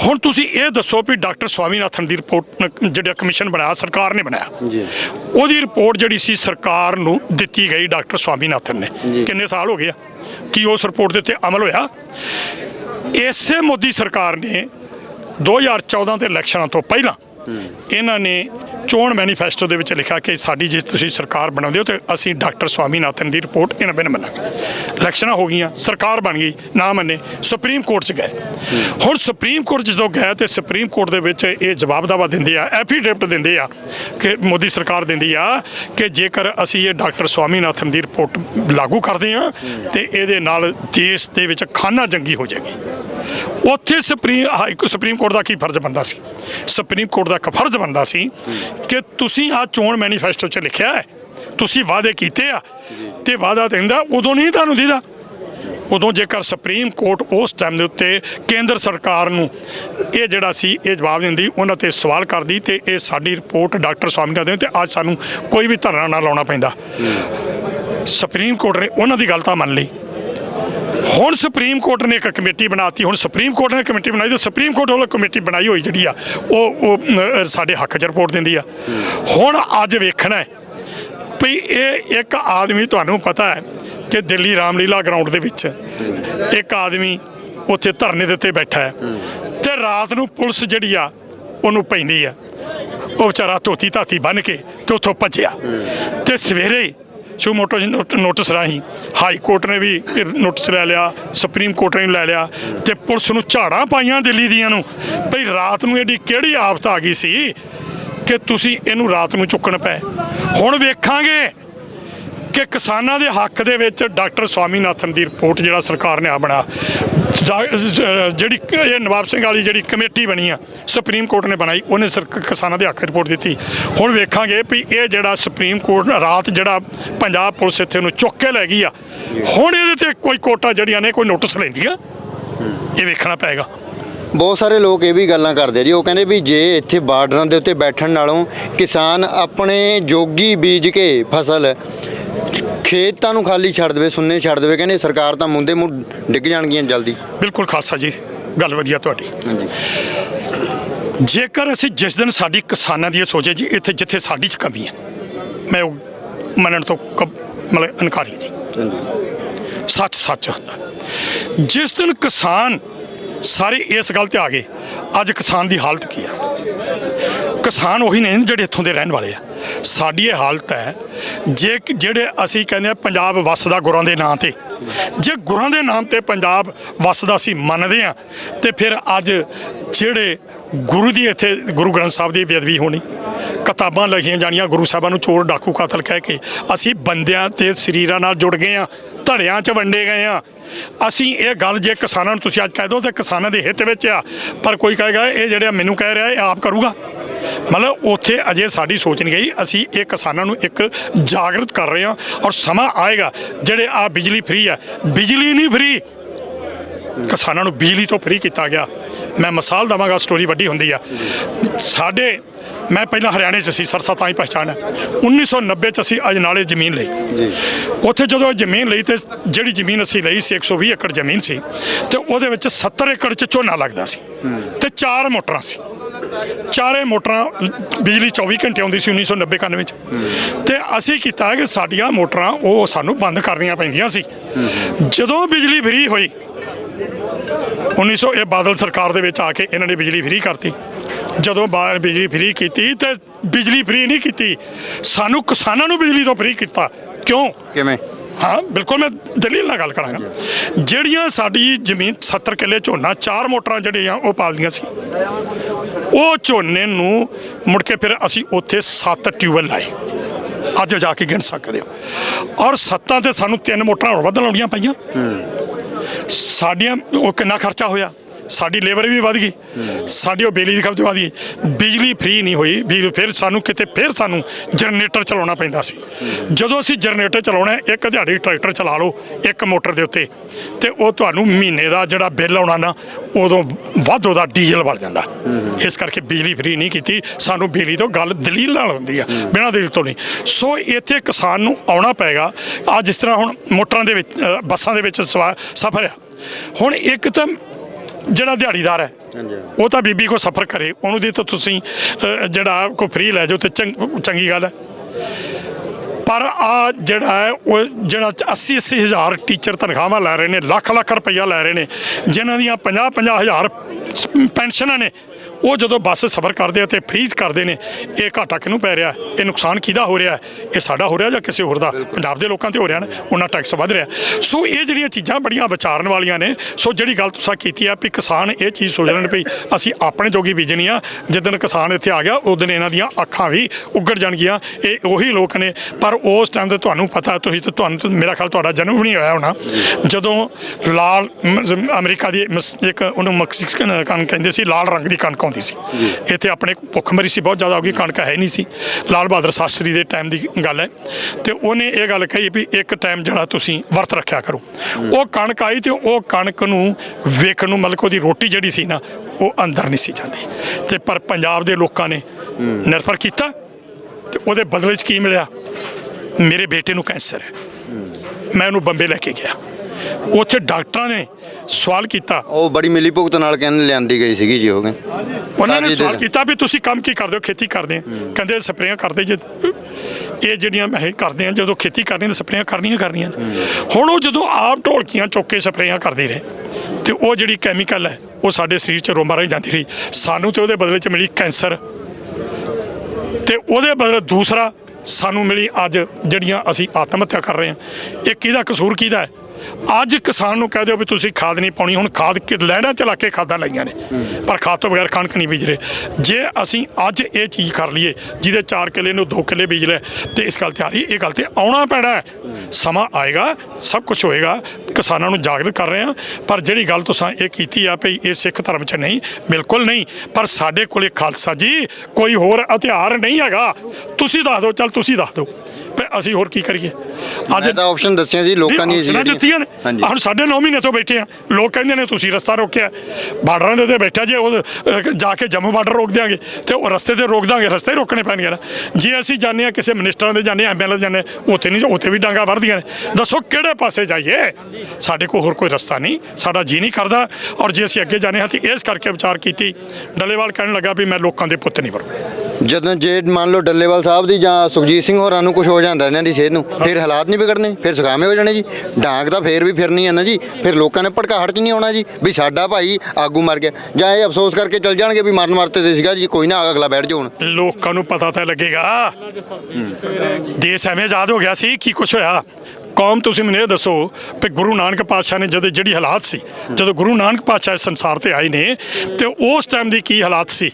ਹੁਣ ਤੁਸੀਂ ਇਹ ਦੱਸੋ ਵੀ ਡਾਕਟਰ ਸਵਾਮੀਨਾਥਨ ਦੀ ਰਿਪੋਰਟ ਜਿਹੜਾ ਕਮਿਸ਼ਨ ਬਣਾਇਆ ਸਰਕਾਰ ਨੇ ਬਣਾਇਆ। ਜੀ। ਉਹਦੀ ਰਿਪੋਰਟ ਜਿਹੜੀ ਸੀ ਸਰਕਾਰ ਨੂੰ ਦਿੱਤੀ ਗਈ ਡਾਕਟਰ ਸਵਾਮੀਨਾਥਨ ਨੇ। ਕਿੰਨੇ ਸਾਲ ਹੋ ਗਏ ਆ? ਕੀ ਉਸ ਰਿਪੋਰਟ ਦੇ ਉੱਤੇ ਅਮਲ ਹੋਇਆ? ਇਸੇ ਮੋਦੀ ਸਰਕਾਰ ਨੇ 2014 ਦੇ ਇਲੈਕਸ਼ਨਾਂ ਤੋਂ ਪਹਿਲਾਂ ਇਹਨਾਂ ਨੇ ਚੋਣ ਮੈਨੀਫੈਸਟੋ ਦੇ ਵਿੱਚ ਲਿਖਿਆ ਕਿ ਸਾਡੀ ਜੇ ਤੁਸੀਂ ਸਰਕਾਰ ਬਣਾਉਂਦੇ ਹੋ ਤੇ ਅਸੀਂ ਡਾਕਟਰ ਸਵਾਮੀਨਾਥਨ ਦੀ ਰਿਪੋਰਟ ਇਹਨਾਂ ਬਿਨ ਮੰਨਾਂਗੇ। ਇਲੈਕਸ਼ਨਾਂ ਹੋ ਗਈਆਂ, ਸਰਕਾਰ ਬਣ ਗਈ, ਨਾ ਮੰਨੇ, ਸੁਪਰੀਮ ਕੋਰਟ 'ਚ ਗਏ। ਹੁਣ ਸੁਪਰੀਮ ਕੋਰਟ ਜਦੋਂ ਗਏ ਤੇ ਸੁਪਰੀਮ ਕੋਰਟ ਦੇ ਵਿੱਚ ਇਹ ਜਵਾਬ ਦਾਵਾ ਦਿੰਦੇ ਆ, ਐਫੀਡੇਵਿਟ ਦਿੰਦੇ ਆ ਕਿ ਮੋਦੀ ਸਰਕਾਰ ਦਿੰਦੀ ਆ ਕਿ ਜੇਕਰ ਅਸੀਂ ਇਹ ਡਾਕਟਰ ਸਵਾਮੀਨਾਥਨ ਦੀ ਰਿਪੋਰਟ ਲਾਗੂ ਕਰਦੇ ਆ ਤੇ ਇਹਦੇ ਨਾਲ ਦੇਸ਼ ਦੇ ਵਿੱਚ ਖਾਨਾ ਜੰਗੀ ਹੋ ਜਾਏਗੀ। ਉੱਥੇ ਸੁਪਰੀਮ ਹਾਈ ਸੁਪਰੀਮ ਕੋਰਟ ਦਾ ਕੀ ਫਰਜ਼ ਬਣਦਾ ਸੀ? ਸੁਪਰੀਮ ਕੋਰਟ ਦਾ ਇੱਕ ਫਰਜ਼ ਬਣਦਾ ਸੀ ਕਿ ਤੁਸੀਂ ਆ ਚੋਣ ਮੈਨੀਫੈਸਟੋ 'ਚ ਲਿਖਿਆ ਹੈ, ਤੁਸੀਂ ਵਾਅਦੇ ਕੀਤੇ ਆ ਤੇ ਵਾਅਦਾ ਦਿੰਦਾ, ਉਦੋਂ ਨਹੀਂ ਤੁਹਾਨੂੰ ਦੀਦਾ। ਉਦੋਂ ਜੇਕਰ ਸੁਪਰੀਮ ਕੋਰਟ ਉਸ ਟਾਈਮ ਦੇ ਉੱਤੇ ਕੇਂਦਰ ਸਰਕਾਰ ਨੂੰ ਇਹ ਜਿਹੜਾ ਸੀ, ਇਹ ਜਵਾਬ ਦਿੰਦੀ, ਉਹਨਾਂ ਤੇ ਸਵਾਲ ਕਰਦੀ ਤੇ ਇਹ ਸਾਡੀ ਰਿਪੋਰਟ ਡਾਕਟਰ ਸਵਾਮੀ ਸਵਾਮੀਨਾਥਨ ਤੇ ਅੱਜ ਸਾਨੂੰ ਕੋਈ ਵੀ ਧਰਨਾ ਨਾ ਲਾਉਣਾ ਪੈਂਦਾ। ਸੁਪਰੀਮ ਕੋਰਟ ਨੇ ਉਹਨਾਂ ਦੀ ਗੱਲ ਤਾਂ ਮੰਨ ਲਈ। ਹੁਣ ਸੁਪਰੀਮ ਕੋਰਟ ਨੇ ਇੱਕ ਕਮੇਟੀ ਬਣਾਤੀ, ਹੁਣ ਸੁਪਰੀਮ ਕੋਰਟ ਨੇ ਕਮੇਟੀ ਬਣਾਈ ਤੇ ਸੁਪਰੀਮ ਕੋਰਟ ਵੱਲੋਂ ਕਮੇਟੀ ਬਣਾਈ ਹੋਈ ਜਿਹੜੀ ਆ, ਉਹ ਉਹ ਸਾਡੇ ਹੱਕ 'ਚ ਰਿਪੋਰਟ ਦਿੰਦੀ ਆ। ਹੁਣ ਅੱਜ ਵੇਖਣਾ ਹੈ ਵੀ ਇਹ ਇੱਕ ਆਦਮੀ, ਤੁਹਾਨੂੰ ਪਤਾ ਹੈ ਕਿ ਦਿੱਲੀ ਰਾਮਲੀਲਾ ਗਰਾਊਂਡ ਦੇ ਵਿੱਚ ਇੱਕ ਆਦਮੀ ਉੱਥੇ ਧਰਨੇ ਦੇ ਉੱਤੇ ਬੈਠਾ ਹੈ ਤੇ ਰਾਤ ਨੂੰ ਪੁਲਿਸ ਜਿਹੜੀ ਆ, ਉਹਨੂੰ ਪੈਂਦੀ ਆ। ਉਹ ਵਿਚਾਰਾ ਧੋਤੀ ਧਾਤੀ ਬੰਨ ਕੇ ਤੇ ਉੱਥੋਂ ਭੱਜਿਆ। ਤੇ ਸਵੇਰੇ ਹੀ ਸ਼ੂ ਮੋਟੋ ਜੀ ਨੋਟਿਸ ਰਾਹੀਂ ਹਾਈ ਕੋਰਟ ਨੇ ਵੀ ਇਹ ਨੋਟਿਸ ਲੈ ਲਿਆ, ਸੁਪਰੀਮ ਕੋਰਟ ਨੇ ਵੀ ਲੈ ਲਿਆ ਤੇ ਪੁਲਿਸ ਨੂੰ ਝਾੜਾਂ ਪਾਈਆਂ ਦਿੱਲੀ ਦੀਆਂ ਨੂੰ। ਭਈ ਰਾਤ ਨੂੰ ਇਹਦੀ ਕਿਹੜੀ ਆਫਤ ਆ ਗਈ ਸੀ? ਕਿ ਤੁਸੀਂ ਇਹਨੂੰ ਰਾਤ ਨੂੰ ਚੁੱਕਣ ਪਏ। ਹੁਣ ਵੇਖਾਂਗੇ ਕਿ ਕਿਸਾਨਾਂ ਦੇ ਹੱਕ ਦੇ ਵਿੱਚ ਡਾਕਟਰ ਸਵਾਮੀਨਾਥਨ ਦੀ ਰਿਪੋਰਟ ਜਿਹੜਾ ਸਰਕਾਰ ਨੇ ਆ ਬਣਾ। ਜਿਹੜੀ ਇਹ ਨਵਾਬ ਸਿੰਘ ਵਾਲੀ ਜਿਹੜੀ ਕਮੇਟੀ ਬਣੀ ਆ, ਸੁਪਰੀਮ ਕੋਰਟ ਨੇ ਬਣਾਈ, ਉਹਨੇ ਸਰ ਕਿਸਾਨਾਂ ਦੇ ਹੱਕ ਰਿਪੋਰਟ ਦਿੱਤੀ। ਹੁਣ ਵੇਖਾਂਗੇ ਵੀ ਇਹ ਜਿਹੜਾ ਸੁਪਰੀਮ ਕੋਰਟ ਰਾਤ ਜਿਹੜਾ ਪੰਜਾਬ ਪੁਲਿਸ ਇੱਥੇ ਨੂੰ ਚੁੱਕ ਕੇ ਲੈ ਗਈ ਆ, ਹੁਣ ਇਹਦੇ ਤੇ ਕੋਈ ਕੋਟਾ ਜਿਹੜੀਆਂ ਨੇ, ਕੋਈ ਨੋਟਿਸ ਲੈਂਦੀਆਂ ਇਹ ਵੇਖਣਾ ਪਏਗਾ। ਬਹੁਤ ਸਾਰੇ ਲੋਕ ਇਹ ਵੀ ਗੱਲਾਂ ਕਰਦੇ ਆ ਜੀ। ਉਹ ਕਹਿੰਦੇ ਵੀ ਜੇ ਇੱਥੇ ਬਾਰਡਰਾਂ ਦੇ ਉੱਤੇ ਬੈਠਣ ਨਾਲੋਂ ਕਿਸਾਨ ਆਪਣੇ ਜੋਗੀ ਬੀਜ ਕੇ ਫਸਲ ਖੇਤਾਂ ਨੂੰ ਖਾਲੀ ਛੱਡ ਦੇਵੇ ਸੁੰਨੇ ਛੱਡ ਦੇਵੇ ਕਹਿੰਦੇ ਸਰਕਾਰ ਤਾਂ ਮੁੰਦੇ ਮੂੰਹ ਡਿੱਗ ਜਾਣਗੀਆਂ ਜਲਦੀ। ਬਿਲਕੁਲ ਖਾਲਸਾ ਜੀ ਗੱਲ ਵਧੀਆ ਤੁਹਾਡੀ। ਹਾਂਜੀ। ਜੇਕਰ ਅਸੀਂ ਜਿਸ ਦਿਨ ਸਾਡੀ ਕਿਸਾਨਾਂ ਦੀ ਇਹ ਸੋਚੇ ਜੀ ਇੱਥੇ ਜਿੱਥੇ ਸਾਡੀ ਚ ਕਮੀ ਹੈ ਮੈਂ ਉਹ ਮੰਨਣ ਤੋਂ ਕਬ- ਮਤਲਬ ਇਨਕਾਰੀ ਨਹੀਂ। ਸੱਚ ਸੱਚ ਹੁੰਦਾ। ਜਿਸ ਦਿਨ ਕਿਸਾਨ ਸਾਰੇ ਇਸ ਗੱਲ ਤੇ ਆ ਗਏ ਅੱਜ ਕਿਸਾਨ ਦੀ ਹਾਲਤ ਕੀ ਆ? ਕਿਸਾਨ ਉਹੀ ਨੇ ਜਿਹੜੇ ਇੱਥੋਂ ਦੇ ਰਹਿਣ ਵਾਲੇ ਆ। ਸਾਡੀ ਇਹ ਹਾਲਤ ਹੈ ਜੇ ਜਿਹੜੇ ਅਸੀਂ ਕਹਿੰਦੇ ਆ ਪੰਜਾਬ ਵਸਦਾ ਗੁਰਾਂ ਦੇ ਨਾਂ ਤੇ, ਜੇ ਗੁਰਾਂ ਦੇ ਨਾਮ ਤੇ ਪੰਜਾਬ ਵਸਦਾ ਸੀ ਮੰਨਦੇ ਆ ਤੇ ਫਿਰ ਅੱਜ ਜਿਹੜੇ ਗੁਰੂ ਦੀ ਇੱਥੇ ਗੁਰੂ ਗ੍ਰੰਥ ਸਾਹਿਬ ਦੀ ਬੇਅਦਬੀ ਹੋਣੀ, ਕਿਤਾਬਾਂ ਲਿਖੀਆਂ ਜਾਣੀਆਂ, ਗੁਰੂ ਸਾਹਿਬਾਂ ਨੂੰ ਚੋਰ, ਡਾਕੂ, ਕਾਤਲ ਕਹਿ ਕੇ ਅਸੀਂ ਬੰਦਿਆਂ ਤੇ ਸਰੀਰਾਂ ਨਾਲ ਜੁੜ ਗਏ ਆ ਧੜਿਆਂ 'ਚ ਵੰਡੇ ਗਏ ਆ ਅਸੀਂ ਇਹ ਗੱਲ ਜੇ ਕਿਸਾਨਾਂ ਨੂੰ ਤੁਸੀਂ ਅੱਜ ਕਹਿ ਦੋ ਤੇ ਕਿਸਾਨਾਂ ਦੇ ਹਿੱਤ ਵਿੱਚ ਆ, ਪਰ ਕੋਈ ਕਹੇਗਾ ਇਹ ਜਿਹੜਾ ਮੈਨੂੰ ਕਹਿ ਰਿਹਾ ਇਹ ਆਪ ਕਰੂਗਾ। ਮਤਲਬ ਉੱਥੇ ਅਜੇ ਸਾਡੀ ਸੋਚ ਨਹੀਂ ਗਈ, ਅਸੀਂ ਇਹ ਕਿਸਾਨਾਂ ਨੂੰ ਇੱਕ ਜਾਗਰਤ ਕਰ ਰਹੇ ਹਾਂ ਔਰ ਸਮਾਂ ਆਏਗਾ ਜਿਹੜੇ ਆ ਬਿਜਲੀ ਫ੍ਰੀ ਆ ਬਿਜਲੀ ਨਹੀਂ ਫ੍ਰੀ। ਕਿਸਾਨਾਂ ਨੂੰ ਬਿਜਲੀ ਤੋਂ ਫ੍ਰੀ ਕੀਤਾ ਗਿਆ। ਮੈਂ ਮਿਸਾਲ ਦਵਾਂਗਾ ਸਟੋਰੀ ਵੱਡੀ ਹੁੰਦੀ ਆ। ਸਾਡੇ ਮੈਂ ਪਹਿਲਾਂ ਹਰਿਆਣੇ 'ਚ ਸੀ ਸਰਸਾ ਤਾਂ ਹੀ ਪਛਾਣ ਹੈ। 1990 'ਚ ਅਸੀਂ ਅਜਨਾਲੇ ਜ਼ਮੀਨ ਲਈ। ਜੀ। ਉੱਥੇ ਜਦੋਂ ਜ਼ਮੀਨ ਲਈ ਤੇ ਜਿਹੜੀ ਜ਼ਮੀਨ ਅਸੀਂ ਲਈ ਸੀ 120 ਏਕੜ ਜ਼ਮੀਨ ਸੀ ਤੇ ਉਹਦੇ ਵਿੱਚ 70 ਏਕੜ 'ਚ ਝੋਨਾ ਲੱਗਦਾ ਸੀ ਤੇ ਚਾਰ ਮੋਟਰਾਂ ਸੀ। ਚਾਰੇ ਮੋਟਰਾਂ ਬਿਜਲੀ 24 ਘੰਟੇ ਆਉਂਦੀ ਸੀ 1990 91 ਵਿੱਚ ਤੇ ਅਸੀਂ ਕੀਤਾ ਕਿ ਸਾਡੀਆਂ ਮੋਟਰਾਂ ਉਹ ਸਾਨੂੰ ਬੰਦ ਕਰਨੀਆਂ ਪੈਂਦੀਆਂ ਸੀ। ਜਦੋਂ ਬਿਜਲੀ ਫਰੀ ਹੋਈ 1900 ਇਹ ਬਾਦਲ ਸਰਕਾਰ ਦੇ ਵਿੱਚ ਆ ਕੇ ਇਹਨਾਂ ਨੇ ਬਿਜਲੀ ਫਰੀ ਕਰਤੀ। ਜਦੋਂ ਬਾ- ਬਿਜਲੀ ਫ੍ਰੀ ਕੀਤੀ ਤੇ ਬਿਜਲੀ ਫਰੀ ਨਹੀਂ ਕੀਤੀ, ਸਾਨੂੰ ਕਿਸਾਨਾਂ ਨੂੰ ਬਿਜਲੀ ਤੋਂ ਫਰੀ ਕੀਤਾ। ਕਿਉਂ? ਕਿਵੇਂ? ਹਾਂ ਬਿਲਕੁਲ ਮੈਂ ਦਲੀਲ ਨਾਲ ਗੱਲ ਕਰਾਂਗਾ। ਜਿਹੜੀਆਂ ਸਾਡੀ ਜ਼ਮੀਨ 70 ਕਿੱਲੇ ਝੋਨਾ ਚਾਰ ਮੋਟਰਾਂ ਜਿਹੜੀਆਂ ਉਹ ਪਾਲਦੀਆਂ ਸੀ। ਉਹ ਝੋਨੇ ਨੂੰ ਮੁੜ ਕੇ ਫਿਰ ਅਸੀਂ ਉੱਥੇ ਸੱਤ ਟਿਊਬਲ ਲਾਏ। ਅੱਜ ਜਾ ਕੇ ਗਿਣ ਸਕਦੇ ਹੋ। ਔਰ ਸੱਤਾਂ ਤੇ ਸਾਨੂੰ ਤਿੰਨ ਮੋਟਰਾਂ ਹੋਰ ਵੱਧ ਲਾਉਣੀਆਂ ਪਈਆਂ। ਸਾਡੀਆਂ ਉਹ ਕਿੰਨਾ ਖਰਚਾ ਹੋਇਆ? ਸਾਡੀ ਲੇਬਰ ਵੀ ਵਧ ਗਈ। ਸਾਡੀ ਉਹ ਬਿਜਲੀ ਦੀ ਖਪਤ ਵਧ ਗਈ। ਬਿਜਲੀ ਫ੍ਰੀ ਨਹੀਂ ਹੋਈ। ਵੀ ਫਿਰ ਸਾਨੂੰ ਕਿਤੇ ਫਿਰ ਸਾਨੂੰ ਜਨਰੇਟਰ ਚਲਾਉਣਾ ਪੈਂਦਾ ਸੀ। ਜਦੋਂ ਅਸੀਂ ਜਨਰੇਟਰ ਚਲਾਉਣਾ ਇੱਕ ਦਿਹਾੜੀ ਟਰੈਕਟਰ ਚਲਾ ਲਓ, ਇੱਕ ਮੋਟਰ ਦੇ ਉੱਤੇ। ਤੇ ਉਹ ਤੁਹਾਨੂੰ ਮਹੀਨੇ ਦਾ ਜਿਹੜਾ ਬਿੱਲ ਆਉਣਾ ਨਾ, ਉਦੋਂ ਵੱਧ ਉਹਦਾ ਡੀਜ਼ਲ ਵੱਧ ਜਾਂਦਾ। ਇਸ ਕਰਕੇ ਬਿਜਲੀ ਫ੍ਰੀ ਨਹੀਂ ਕੀਤੀ। ਸਾਨੂੰ ਬਿਜਲੀ ਤੋਂ ਗੱਲ ਦਲੀਲ ਨਾਲ ਹੁੰਦੀ ਆ। ਬਿਨਾਂ ਦਲੀਲ ਤੋਂ ਨਹੀਂ। ਸੋ ਇੱਥੇ ਕਿਸਾਨ ਨੂੰ ਆਉਣਾ ਪਏਗਾ। ਆ ਜਿਸ ਤਰ੍ਹਾਂ ਹੁਣ ਮੋਟਰਾਂ ਦੇ ਵਿੱਚ ਬੱਸਾਂ ਦੇ ਵਿੱਚ ਸਵਾ- ਸਫ਼ਰ ਆ। ਹੁਣ ਇੱਕ ਤਾਂ ਜਿਹੜਾ ਦਿਹਾੜੀਦਾਰ ਹੈ। ਉਹ ਤਾਂ ਬੀਬੀ ਕੋ ਸਫਰ ਕਰੇ ਉਹਨੂੰ ਦੇ ਤਾਂ ਤੁਸੀਂ ਜਿਹੜਾ ਕੋ ਫ੍ਰੀ ਲੈ ਜਾਓ ਤੇ ਚੰਗ- ਚੰਗੀ ਗੱਲ ਹੈ ਪਰ ਆ ਜਿਹੜਾ ਹੈ ਉਹ ਜਿਹੜਾ 80 80 ਹਜ਼ਾਰ ਟੀਚਰ ਤਨਖਾਹਾਂ ਲੈ ਰਹੇ ਨੇ ਲੱਖ ਲੱਖ ਰੁਪਈਆ ਲੈ ਰਹੇ ਨੇ ਜਿਨ੍ਹਾਂ ਦੀਆਂ 50 50 ਹਜ਼ਾਰ ਪੈਨਸ਼ਨਾਂ ਨੇ ਉਹ ਜਦੋਂ ਬੱਸ ਸਫ਼ਰ ਕਰਦੇ ਆ ਤੇ ਫ੍ਰੀਜ਼ ਕਰਦੇ ਨੇ ਇਹ ਘਾਟਾ ਕਿਹਨੂੰ ਪੈ ਰਿਹਾ? ਇਹ ਨੁਕਸਾਨ ਕਿਹਦਾ ਹੋ ਰਿਹਾ? ਇਹ ਸਾਡਾ ਹੋ ਰਿਹਾ ਜਾਂ ਕਿਸੇ ਹੋਰ ਦਾ? ਪੰਜਾਬ ਦੇ ਲੋਕਾਂ ਤੇ ਹੋ ਰਿਹਾ ਨਾ ਉਹਨਾਂ ਟੈਕਸ ਵਧ ਰਿਹਾ। ਸੋ ਇਹ ਜਿਹੜੀਆਂ ਚੀਜ਼ਾਂ ਬੜੀਆਂ ਵਿਚਾਰਨ ਵਾਲੀਆਂ ਨੇ ਸੋ ਜਿਹੜੀ ਗੱਲ ਤੁਸੀਂ ਕੀਤੀ ਆ ਵੀ ਕਿਸਾਨ ਇਹ ਚੀਜ਼ ਸੋਚ ਨੇ ਵੀ ਅਸੀਂ ਆਪਣੇ ਜੋਗੀ ਬੀਜਣੀ ਆ ਜਿੱਦਣ ਕਿਸਾਨ ਇੱਥੇ ਆ ਗਿਆ ਉਦੋਂ ਇਹਨਾਂ ਦੀਆਂ ਅੱਖਾਂ ਵੀ ਉੱਗੜ ਜਾਣਗੀਆਂ। ਇਹ ਉਹੀ ਲੋਕ ਨੇ ਪਰ ਉਸ ਟਾਈਮ ਤੇ ਤੁਹਾਨੂੰ ਪਤਾ ਤੁਸੀਂ ਤੇ ਤੁਹਾਨੂੰ ਮੇਰਾ ਖਿਆਲ ਤੁਹਾਡਾ ਜਨਮ ਵੀ ਨਹੀਂ ਹੋਇਆ ਹੋਣਾ। ਜਦੋਂ ਲਾਲ ਅਮਰੀਕਾ ਦੀ ਇੱਕ ਉਹਨੂੰ ਮੈਕਸੀਕਨ ਕਣਕ ਕਹਿੰਦੇ ਸੀ ਲਾਲ ਰੰਗ ਦੀ ਕਣਕ ਆਉਂਦੀ ਸੀ। ਇੱਥੇ ਆਪਣੇ ਭੁੱਖਮਰੀ ਸੀ, ਬਹੁਤ ਜ਼ਿਆਦਾ ਹੋ ਗਈ, ਕਣਕ ਹੈ ਨਹੀਂ ਸੀ। ਲਾਲ ਬਹਾਦਰ ਸ਼ਾਸਤਰੀ ਦੇ ਟਾਈਮ ਦੀ ਗੱਲ ਹੈ। ਤੇ ਉਹਨੇ ਇਹ ਗੱਲ ਕਹੀ ਵੀ ਇੱਕ ਟਾਈਮ ਜਿਹੜਾ ਤੁਸੀਂ ਵਰਤ ਰੱਖਿਆ ਕਰੋ। ਉਹ ਕਣਕ ਆਈ ਤੇ ਉਹ ਕਣਕ ਨੂੰ ਵੇਖਣ ਨੂੰ ਮਤਲਬ ਉਹਦੀ ਰੋਟੀ ਜਿਹੜੀ ਸੀ ਨਾ, ਉਹ ਅੰਦਰ ਨਹੀਂ ਸੀ ਜਾਂਦੀ। ਤੇ ਪਰ ਪੰਜਾਬ ਦੇ ਲੋਕਾਂ ਨੇ ਨਿਰਭਰ ਕੀਤਾ ਤੇ ਉਹਦੇ ਬਦਲੇ 'ਚ ਕੀ ਮਿਲਿਆ? ਮੇਰੇ ਬੇਟੇ ਨੂੰ ਕੈਂਸਰ ਹੈ। ਮੈਂ ਉਹਨੂੰ ਬੰਬੇ ਲੈ ਕੇ ਗਿਆ। ਉੱਥੇ ਡਾਕਟਰਾਂ ਨੇ ਸਵਾਲ ਕੀਤਾ। ਉਹ ਬੜੀ ਮਿਲੀ ਭੁਗਤ ਨਾਲ ਕਹਿੰਦੇ ਲਿਆਂਦੀ ਗਈ ਸੀਗੀ ਜੀ ਉਹ ਕਹਿੰਦੇ। ਉਹਨਾਂ ਨੇ ਸਵਾਲ ਕੀਤਾ ਵੀ ਤੁਸੀਂ ਕੰਮ ਕੀ ਕਰਦੇ ਹੋ? ਖੇਤੀ ਕਰਦੇ ਆ ਕਹਿੰਦੇ ਸਪਰੇਆਂ ਕਰਦੇ ਜੇ। ਇਹ ਜਿਹੜੀਆਂ ਇਹ ਕਰਦੇ ਆ ਜਦੋਂ ਖੇਤੀ ਕਰਨੀ ਤਾਂ ਸਪਰੇਆਂ ਕਰਨੀਆਂ ਕਰਨੀਆਂ। ਹੁਣ ਉਹ ਜਦੋਂ ਆਪ ਢੋਲਕੀਆਂ ਚੁੱਕ ਕੇ ਸਪਰੇਆਂ ਕਰਦੇ ਰਹੇ ਤੇ ਉਹ ਜਿਹੜੀ ਕੈਮੀਕਲ ਹੈ ਉਹ ਸਾਡੇ ਸਰੀਰ 'ਚ ਰੋਮਾਂ ਰਾਹੀਂ ਜਾਂਦੀ ਰਹੀ। ਸਾਨੂੰ ਤੇ ਉਹਦੇ ਬਦਲੇ 'ਚ ਮਿਲੀ ਕੈਂਸਰ। ਤੇ ਉਹਦੇ ਬਦਲੇ ਦੂਸਰਾ ਸਾਨੂੰ ਮਿਲੀ ਅੱਜ ਜਿਹੜੀਆਂ ਅਸੀਂ ਆਤਮ ਹੱਤਿਆ ਕਰ ਰਹੇ ਹਾਂ। ਇਹ ਕਿਹਦਾ ਕਸੂਰ ਕਿਹਦਾ ਹੈ? ਅੱਜ ਕਿਸਾਨ ਨੂੰ ਕਹਿ ਦਿਓ ਵੀ ਤੁਸੀਂ ਖਾਦ ਨਹੀਂ ਪਾਉਣੀ, ਹੁਣ ਖਾਦ ਕਿ, ਲੈਣਾ ਚਲਾ ਕੇ ਖਾਦਾਂ ਲਾਈਆਂ ਨੇ। ਪਰ ਖਾਦ ਤੋਂ ਬਗੈਰ ਕਣਕ ਨਹੀਂ ਬੀਜ ਰਹੇ। ਜੇ ਅਸੀਂ ਅੱਜ ਇਹ ਚੀਜ਼ ਕਰ ਲਈਏ, ਜਿਹਦੇ 4 ਕਿੱਲੇ ਨੂੰ 2 ਕਿੱਲੇ ਬੀਜ ਲੈ, ਤੇ ਇਸ ਗੱਲ ਤੇ ਆ ਰਹੀ, ਇਹ ਗੱਲ ਤੇ ਆਉਣਾ ਪੈਣਾ ਸਮਾਂ ਆਏਗਾ, ਸਭ ਕੁਝ ਹੋਏਗਾ, ਕਿਸਾਨਾਂ ਨੂੰ ਜਾਗਰਤ ਕਰ ਰਹੇ ਹਾਂ। ਪਰ ਜਿਹੜੀ ਗੱਲ ਤੁਸੀਂ ਇਹ ਕੀਤੀ ਆ ਵੀ ਇਹ ਸਿੱਖ ਧਰਮ 'ਚ ਨਹੀਂ, ਬਿਲਕੁਲ ਨਹੀਂ। ਪਰ ਸਾਡੇ ਕੋਲੇ ਖਾਲਸਾ ਜੀ, ਕੋਈ ਹੋਰ ਹਥਿਆਰ ਨਹੀਂ ਹੈਗਾ। ਤੁਸੀਂ ਦੱਸ ਦਿਓ, ਚੱਲ ਤੁਸੀਂ ਦੱਸ ਦਿਓ। ਵੀ ਅਸੀਂ ਹੋਰ ਕੀ ਕਰੀਏ? ਅੱਜ ਦਾ ਆਪਸ਼ਨ ਦੱਸਿਆ ਜੀ ਲੋਕਾਂ ਦੀ ਨਹੀਂ, ਦਿੱਤੀਆਂ ਨੇ। ਹਾਂਜੀ। ਹੁਣ ਸਾਡੇ 9 ਮਹੀਨੇ ਤੋਂ ਬੈਠੇ ਆ। ਲੋਕ ਕਹਿੰਦੇ ਨੇ ਤੁਸੀਂ ਰਸਤਾ ਰੋਕਿਆ। ਬਾਰਡਰਾਂ ਦੇ ਉੱਤੇ ਬੈਠਾ ਜੇ ਉਹ ਅਹ, ਜਾ ਕੇ ਜੰਮੂ ਬਾਰਡਰ ਰੋਕ ਦਿਆਂਗੇ ਤੇ ਉਹ ਰਸਤੇ ਤੇ ਰੋਕ ਦਾਂਗੇ। ਰਸਤੇ ਰੋਕਣੇ ਪੈਣਗੇ ਨਾ। ਜੇ ਅਸੀਂ ਜਾਂਦੇ ਆ ਕਿਸੇ ਮਿਨਿਸਟਰਾਂ ਦੇ ਜਾਂਦੇ ਐਮਐਲਏ ਜਾਂਦੇ ਉੱਥੇ ਨਹੀਂ ਉੱਥੇ ਵੀ ਡਾਂਗਾ ਵਰਦੀਆਂ ਨੇ। ਦੱਸੋ ਕਿਹੜੇ ਪਾਸੇ ਜਾਈਏ? ਸਾਡੇ ਕੋਲ ਹੋਰ ਕੋਈ ਰਸਤਾ ਨਹੀਂ। ਸਾਡਾ ਜੀ ਨਹੀਂ ਕਰਦਾ। ਔਰ ਜੇ ਅਸੀਂ ਅੱਗੇ ਜਾਣੇ ਹਾਂ ਤੇ ਇਸ ਕਰਕੇ ਵਿਚਾਰ ਕੀਤੀ। ਡੱਲੇਵਾਲ ਕਹਿਣ ਲੱਗਾ ਵੀ ਮੈਂ ਲੋਕਾਂ ਦੇ ਪੁੱਤ ਨਹੀਂ ਬਣੂ ਜਦੋਂ ਜੇ ਮੰਨ ਲਓ ਡੱਲੇਵਾਲ ਸਾਹਿਬ ਦੀ ਜਾਂ ਸੁਖਜੀਤ ਸਿੰਘ ਹੋਰਾਂ ਨੂੰ ਕੁਝ ਹੋ ਜਾਂਦਾ ਇਹਨਾਂ ਦੀ ਸਿਹਤ ਨੂੰ, ਫਿਰ ਹਾਲਾਤ ਨਹੀਂ ਵਿਗੜਨੇ, ਫਿਰ ਸੁਖਾਵੇਂ ਹੋ ਜਾਣੇ ਜੀ। ਡਾਂਗ ਤਾਂ ਫੇਰ ਵੀ ਫਿਰਨੀ ਹੈ ਨਾ ਜੀ, ਫਿਰ ਲੋਕਾਂ ਨੇ ਭੜਕਾਹਟ 'ਚ ਨਹੀਂ ਆਉਣਾ ਜੀ, ਵੀ ਸਾਡਾ ਭਾਈ ਆਗੂ ਮਰ ਗਿਆ। ਜਾਂ ਇਹ ਅਫਸੋਸ ਕਰਕੇ ਚੱਲ ਜਾਣਗੇ ਵੀ ਮਰਨ ਵਰਤੇ ਤੇ ਸੀਗਾ ਜੀ, ਕੋਈ ਨਾ ਅਗਲਾ ਬੈਠ ਜਾਓ ਲੋਕਾਂ ਨੂੰ ਪਤਾ ਤਾਂ ਲੱਗੇਗਾ। ਦੇਸ਼ ਐਵੇਂ ਆਜ਼ਾਦ ਹੋ ਗਿਆ ਸੀ, ਕੀ ਕੁਛ ਹੋਇਆ? ਕੌਮ ਤੁਸੀਂ ਮੈਨੂੰ ਇਹ ਦੱਸੋ ਕਿ ਗੁਰੂ ਨਾਨਕ ਪਾਤਸ਼ਾਹ ਨੇ ਜਦੋਂ ਜਿਹੜੀ ਹਾਲਾਤ ਸੀ, ਜਦੋਂ ਗੁਰੂ ਨਾਨਕ ਪਾਤਸ਼ਾਹ ਇਸ ਸੰਸਾਰ ਤੇ ਆਏ ਨੇ, ਤੇ ਉਸ ਟਾਈਮ ਦੀ ਕੀ ਹਾਲਾਤ ਸੀ?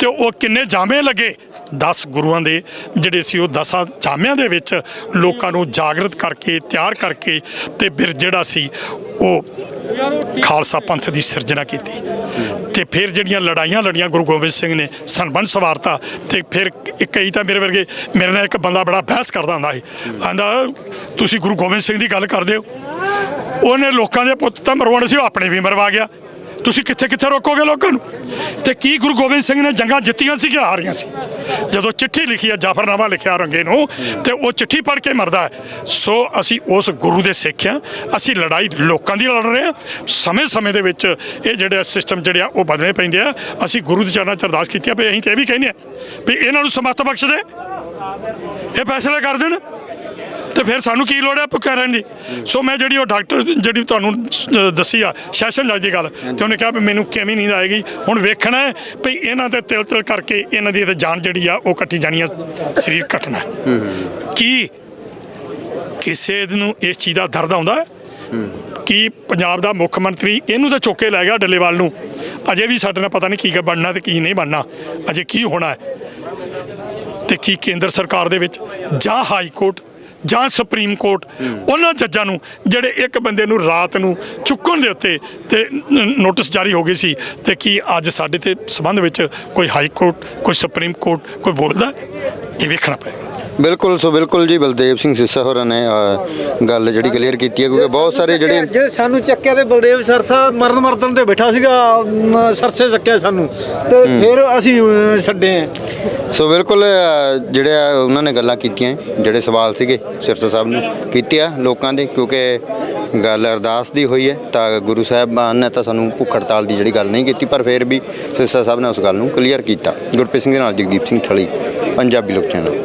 ਤੇ ਉਹ ਕਿੰਨੇ ਜਾਮੇ ਲੱਗੇ? 10 ਗੁਰੂਆਂ ਦੇ ਜਿਹੜੇ ਸੀ ਉਹ 10 ਜਾਮਿਆਂ ਦੇ ਵਿੱਚ ਲੋਕਾਂ ਨੂੰ ਜਾਗਰਤ ਕਰਕੇ, ਤਿਆਰ ਕਰਕੇ ਤੇ ਫਿਰ ਜਿਹੜਾ ਸੀ ਉਹ ਖਾਲਸਾ ਪੰਥ ਦੀ ਸਿਰਜਣਾ ਕੀਤੀ। ਤੇ ਫਿਰ ਜਿਹੜੀਆਂ ਲੜਾਈਆਂ ਲੜੀਆਂ ਗੁਰੂ ਗੋਬਿੰਦ ਸਿੰਘ ਨੇ ਸੰਬੰਧ ਸਵਾਰਤਾ ਤੇ ਫਿਰ ਕਈ ਤਾਂ ਮੇਰੇ ਵਰਗੇ, ਮੇਰੇ ਨਾਲ ਇੱਕ ਬੰਦਾ ਬੜਾ ਬਹਿਸ ਕਰਦਾ ਹੁੰਦਾ ਸੀ। ਆਂਦਾ, ਤੁਸੀਂ ਗੁਰੂ ਗੋਬਿੰਦ ਸਿੰਘ ਦੀ ਗੱਲ ਕਰਦੇ ਹੋ? ਉਹਨੇ ਲੋਕਾਂ ਦੇ ਪੁੱਤ ਤਾਂ ਮਰਵਾਉਣੇ ਸੀ, ਉਹ ਆਪਣੇ ਵੀ ਮਰਵਾ ਗਿਆ। ਤੁਸੀਂ ਕਿੱਥੇ ਕਿੱਥੇ ਰੋਕੋਗੇ ਲੋਕਾਂ ਨੂੰ? ਤੇ ਕੀ ਗੁਰੂ ਗੋਬਿੰਦ ਸਿੰਘ ਨੇ ਜੰਗਾਂ ਜਿੱਤੀਆਂ ਸੀ ਕਿ ਹਾਰੀਆਂ ਸੀ? ਜਦੋਂ ਚਿੱਠੀ ਲਿਖੀ ਹੈ, ਜਾਫਰਨਾਮਾ ਲਿਖਿਆ ਰੰਗੇ ਨੂੰ, ਤੇ ਉਹ ਚਿੱਠੀ ਪੜ੍ਹ ਕੇ ਮਰਦਾ ਹੈ। ਸੋ ਅਸੀਂ ਉਸ ਗੁਰੂ ਦੇ ਸਿੱਖ ਹਾਂ। ਅਸੀਂ ਲੜਾਈ ਲੋਕਾਂ ਦੀ ਲੜ ਰਹੇ ਹਾਂ। ਸਮੇਂ ਸਮੇਂ ਦੇ ਵਿੱਚ ਇਹ ਜਿਹੜੇ ਸਿਸਟਮ ਜਿਹੜੇ ਆ, ਉਹ ਬਦਲਣੇ ਪੈਂਦੇ ਆ। ਅਸੀਂ ਗੁਰੂ ਦੇ ਚਰਨਾਂ 'ਚ ਅਰਦਾਸ ਕੀਤੀ ਆ ਵੀ ਅਸੀਂ ਤੇ ਇਹ ਵੀ ਕਹਿੰਦੇ ਆ ਵੀ ਇਹਨਾਂ ਨੂੰ ਸਮੱਤ ਬਖਸ਼ ਦੇ ਇਹ ਫੈਸਲਾ ਕਰ ਦੇਣ। ਤੇ ਫਿਰ ਸਾਨੂੰ ਕੀ ਲੋੜ ਹੈ? ਭੁੱਖੇ ਰਹਿਣ ਦੀ ਸੋ ਮੈਂ ਜਿਹੜੀ ਉਹ ਡਾਕਟਰ ਜਿਹੜੀ ਤੁਹਾਨੂੰ ਦੱਸੀ ਆ, ਸੈਸ਼ਨ ਜੱਜ ਦੀ ਗੱਲ, ਤੇ ਉਹਨੇ ਕਿਹਾ ਵੀ ਮੈਨੂੰ ਕਿਵੇਂ ਨੀਂਦ ਆਏਗੀ? ਹੁਣ ਵੇਖਣਾ ਹੈ ਵੀ ਇਹਨਾਂ ਤੇ ਤਿਲ ਤਿਲ ਕਰਕੇ ਇਹਨਾਂ ਦੀ ਤੇ ਜਾਨ ਜਿਹੜੀ ਆ, ਉਹ ਕੱਟੀ ਜਾਣੀ ਆ, ਸਰੀਰ ਕੱਟਣਾ। ਕੀ ਕਿਸੇ ਨੂੰ ਇਸ ਚੀਜ਼ ਦਾ ਦਰਦ ਆਉਂਦਾ? ਹੈ? ਕੀ ਪੰਜਾਬ ਦਾ ਮੁੱਖ ਮੰਤਰੀ ਇਹਨੂੰ ਤਾਂ ਚੁੱਕ ਕੇ ਲੈ ਗਿਆ ਡੱਲੇਵਾਲ ਨੂੰ? ਅਜੇ ਵੀ ਸਾਡੇ ਨਾਲ ਪਤਾ ਨਹੀਂ ਕੀ ਬਣਨਾ ਤੇ ਕੀ ਨਹੀਂ ਬਣਨਾ। ਅਜੇ ਕੀ ਹੋਣਾ ਹੈ? ਤੇ ਕੀ ਕੇਂਦਰ ਸਰਕਾਰ ਦੇ ਵਿੱਚ ਜਾਂ ਹਾਈ ਕੋਰਟ ਜਾਂ ਸੁਪਰੀਮ ਕੋਰਟ ਉਹਨਾਂ ਜੱਜਾਂ ਨੂੰ, ਜਿਹੜੇ ਇੱਕ ਬੰਦੇ ਨੂੰ ਰਾਤ ਨੂੰ ਚੁੱਕਣ ਦੇ ਉੱਤੇ ਤੇ ਨੋਟਿਸ ਜਾਰੀ ਹੋ ਗਈ ਸੀ ਤੇ ਕੀ ਅੱਜ ਸਾਡੇ ਤੇ ਸਬੰਧ ਵਿੱਚ ਕੋਈ ਹਾਈ ਕੋਰਟ ਕੋਈ ਸੁਪਰੀਮ ਕੋਰਟ ਕੋਈ ਬੋਲਦਾ ਇਹ ਵੇਖਣਾ ਪਏਗਾ। ਬਿਲਕੁਲ ਸੋ ਬਿਲਕੁਲ ਜੀ ਬਲਦੇਵ ਸਿੰਘ ਸਿੱਸਾ ਹੋਰਾਂ ਨੇ ਗੱਲ ਜਿਹੜੀ ਕਲੀਅਰ ਕੀਤੀ ਹੈ ਕਿਉਂਕਿ ਬਹੁਤ ਸਾਰੇ ਜਿਹੜੇ ਜਿਹੜੇ ਸਾਨੂੰ ਚੱਕਿਆ ਤੇ ਬਲਦੇਵ ਸਰਸਾ ਮਰਨ ਮਰਦਨ ਤੇ ਬੈਠਾ ਸੀਗਾ ਅਮ, ਸਰਸੇ ਚੱਕਿਆ ਸਾਨੂੰ ਤੇ ਫਿਰ ਅਸੀਂ ਅਮ, ਛੱਡੇ ਆ। ਸੋ ਬਿਲਕੁਲ ਅ, ਜਿਹੜੇ ਆ ਉਹਨਾਂ ਨੇ ਗੱਲਾਂ ਕੀਤੀਆਂ ਜਿਹੜੇ ਸਵਾਲ ਸੀਗੇ ਸਿਰਸਾ ਸਾਹਿਬ ਨੂੰ ਕੀਤੇ ਆ ਲੋਕਾਂ ਦੇ ਕਿਉਂਕਿ ਗੱਲ ਅਰਦਾਸ ਦੀ ਹੋਈ ਹੈ ਤਾਂ ਗੁਰੂ ਸਾਹਿਬਾਨ ਨੇ ਤਾਂ ਸਾਨੂੰ ਭੁੱਖ ਹੜਤਾਲ ਦੀ ਜਿਹੜੀ ਗੱਲ ਨਹੀਂ ਕੀਤੀ ਪਰ ਫਿਰ ਵੀ ਸਿਰਸਾ ਸਾਹਿਬ ਨੇ ਉਸ ਗੱਲ ਨੂੰ ਕਲੀਅਰ ਕੀਤਾ। ਗੁਰਪ੍ਰੀਤ ਸਿੰਘ ਦੇ ਨਾਲ ਜਗਦੀਪ ਸਿੰਘ ਠਲੀ ਪੰਜਾਬੀ ਲੋਕ ਚੈਨਲ।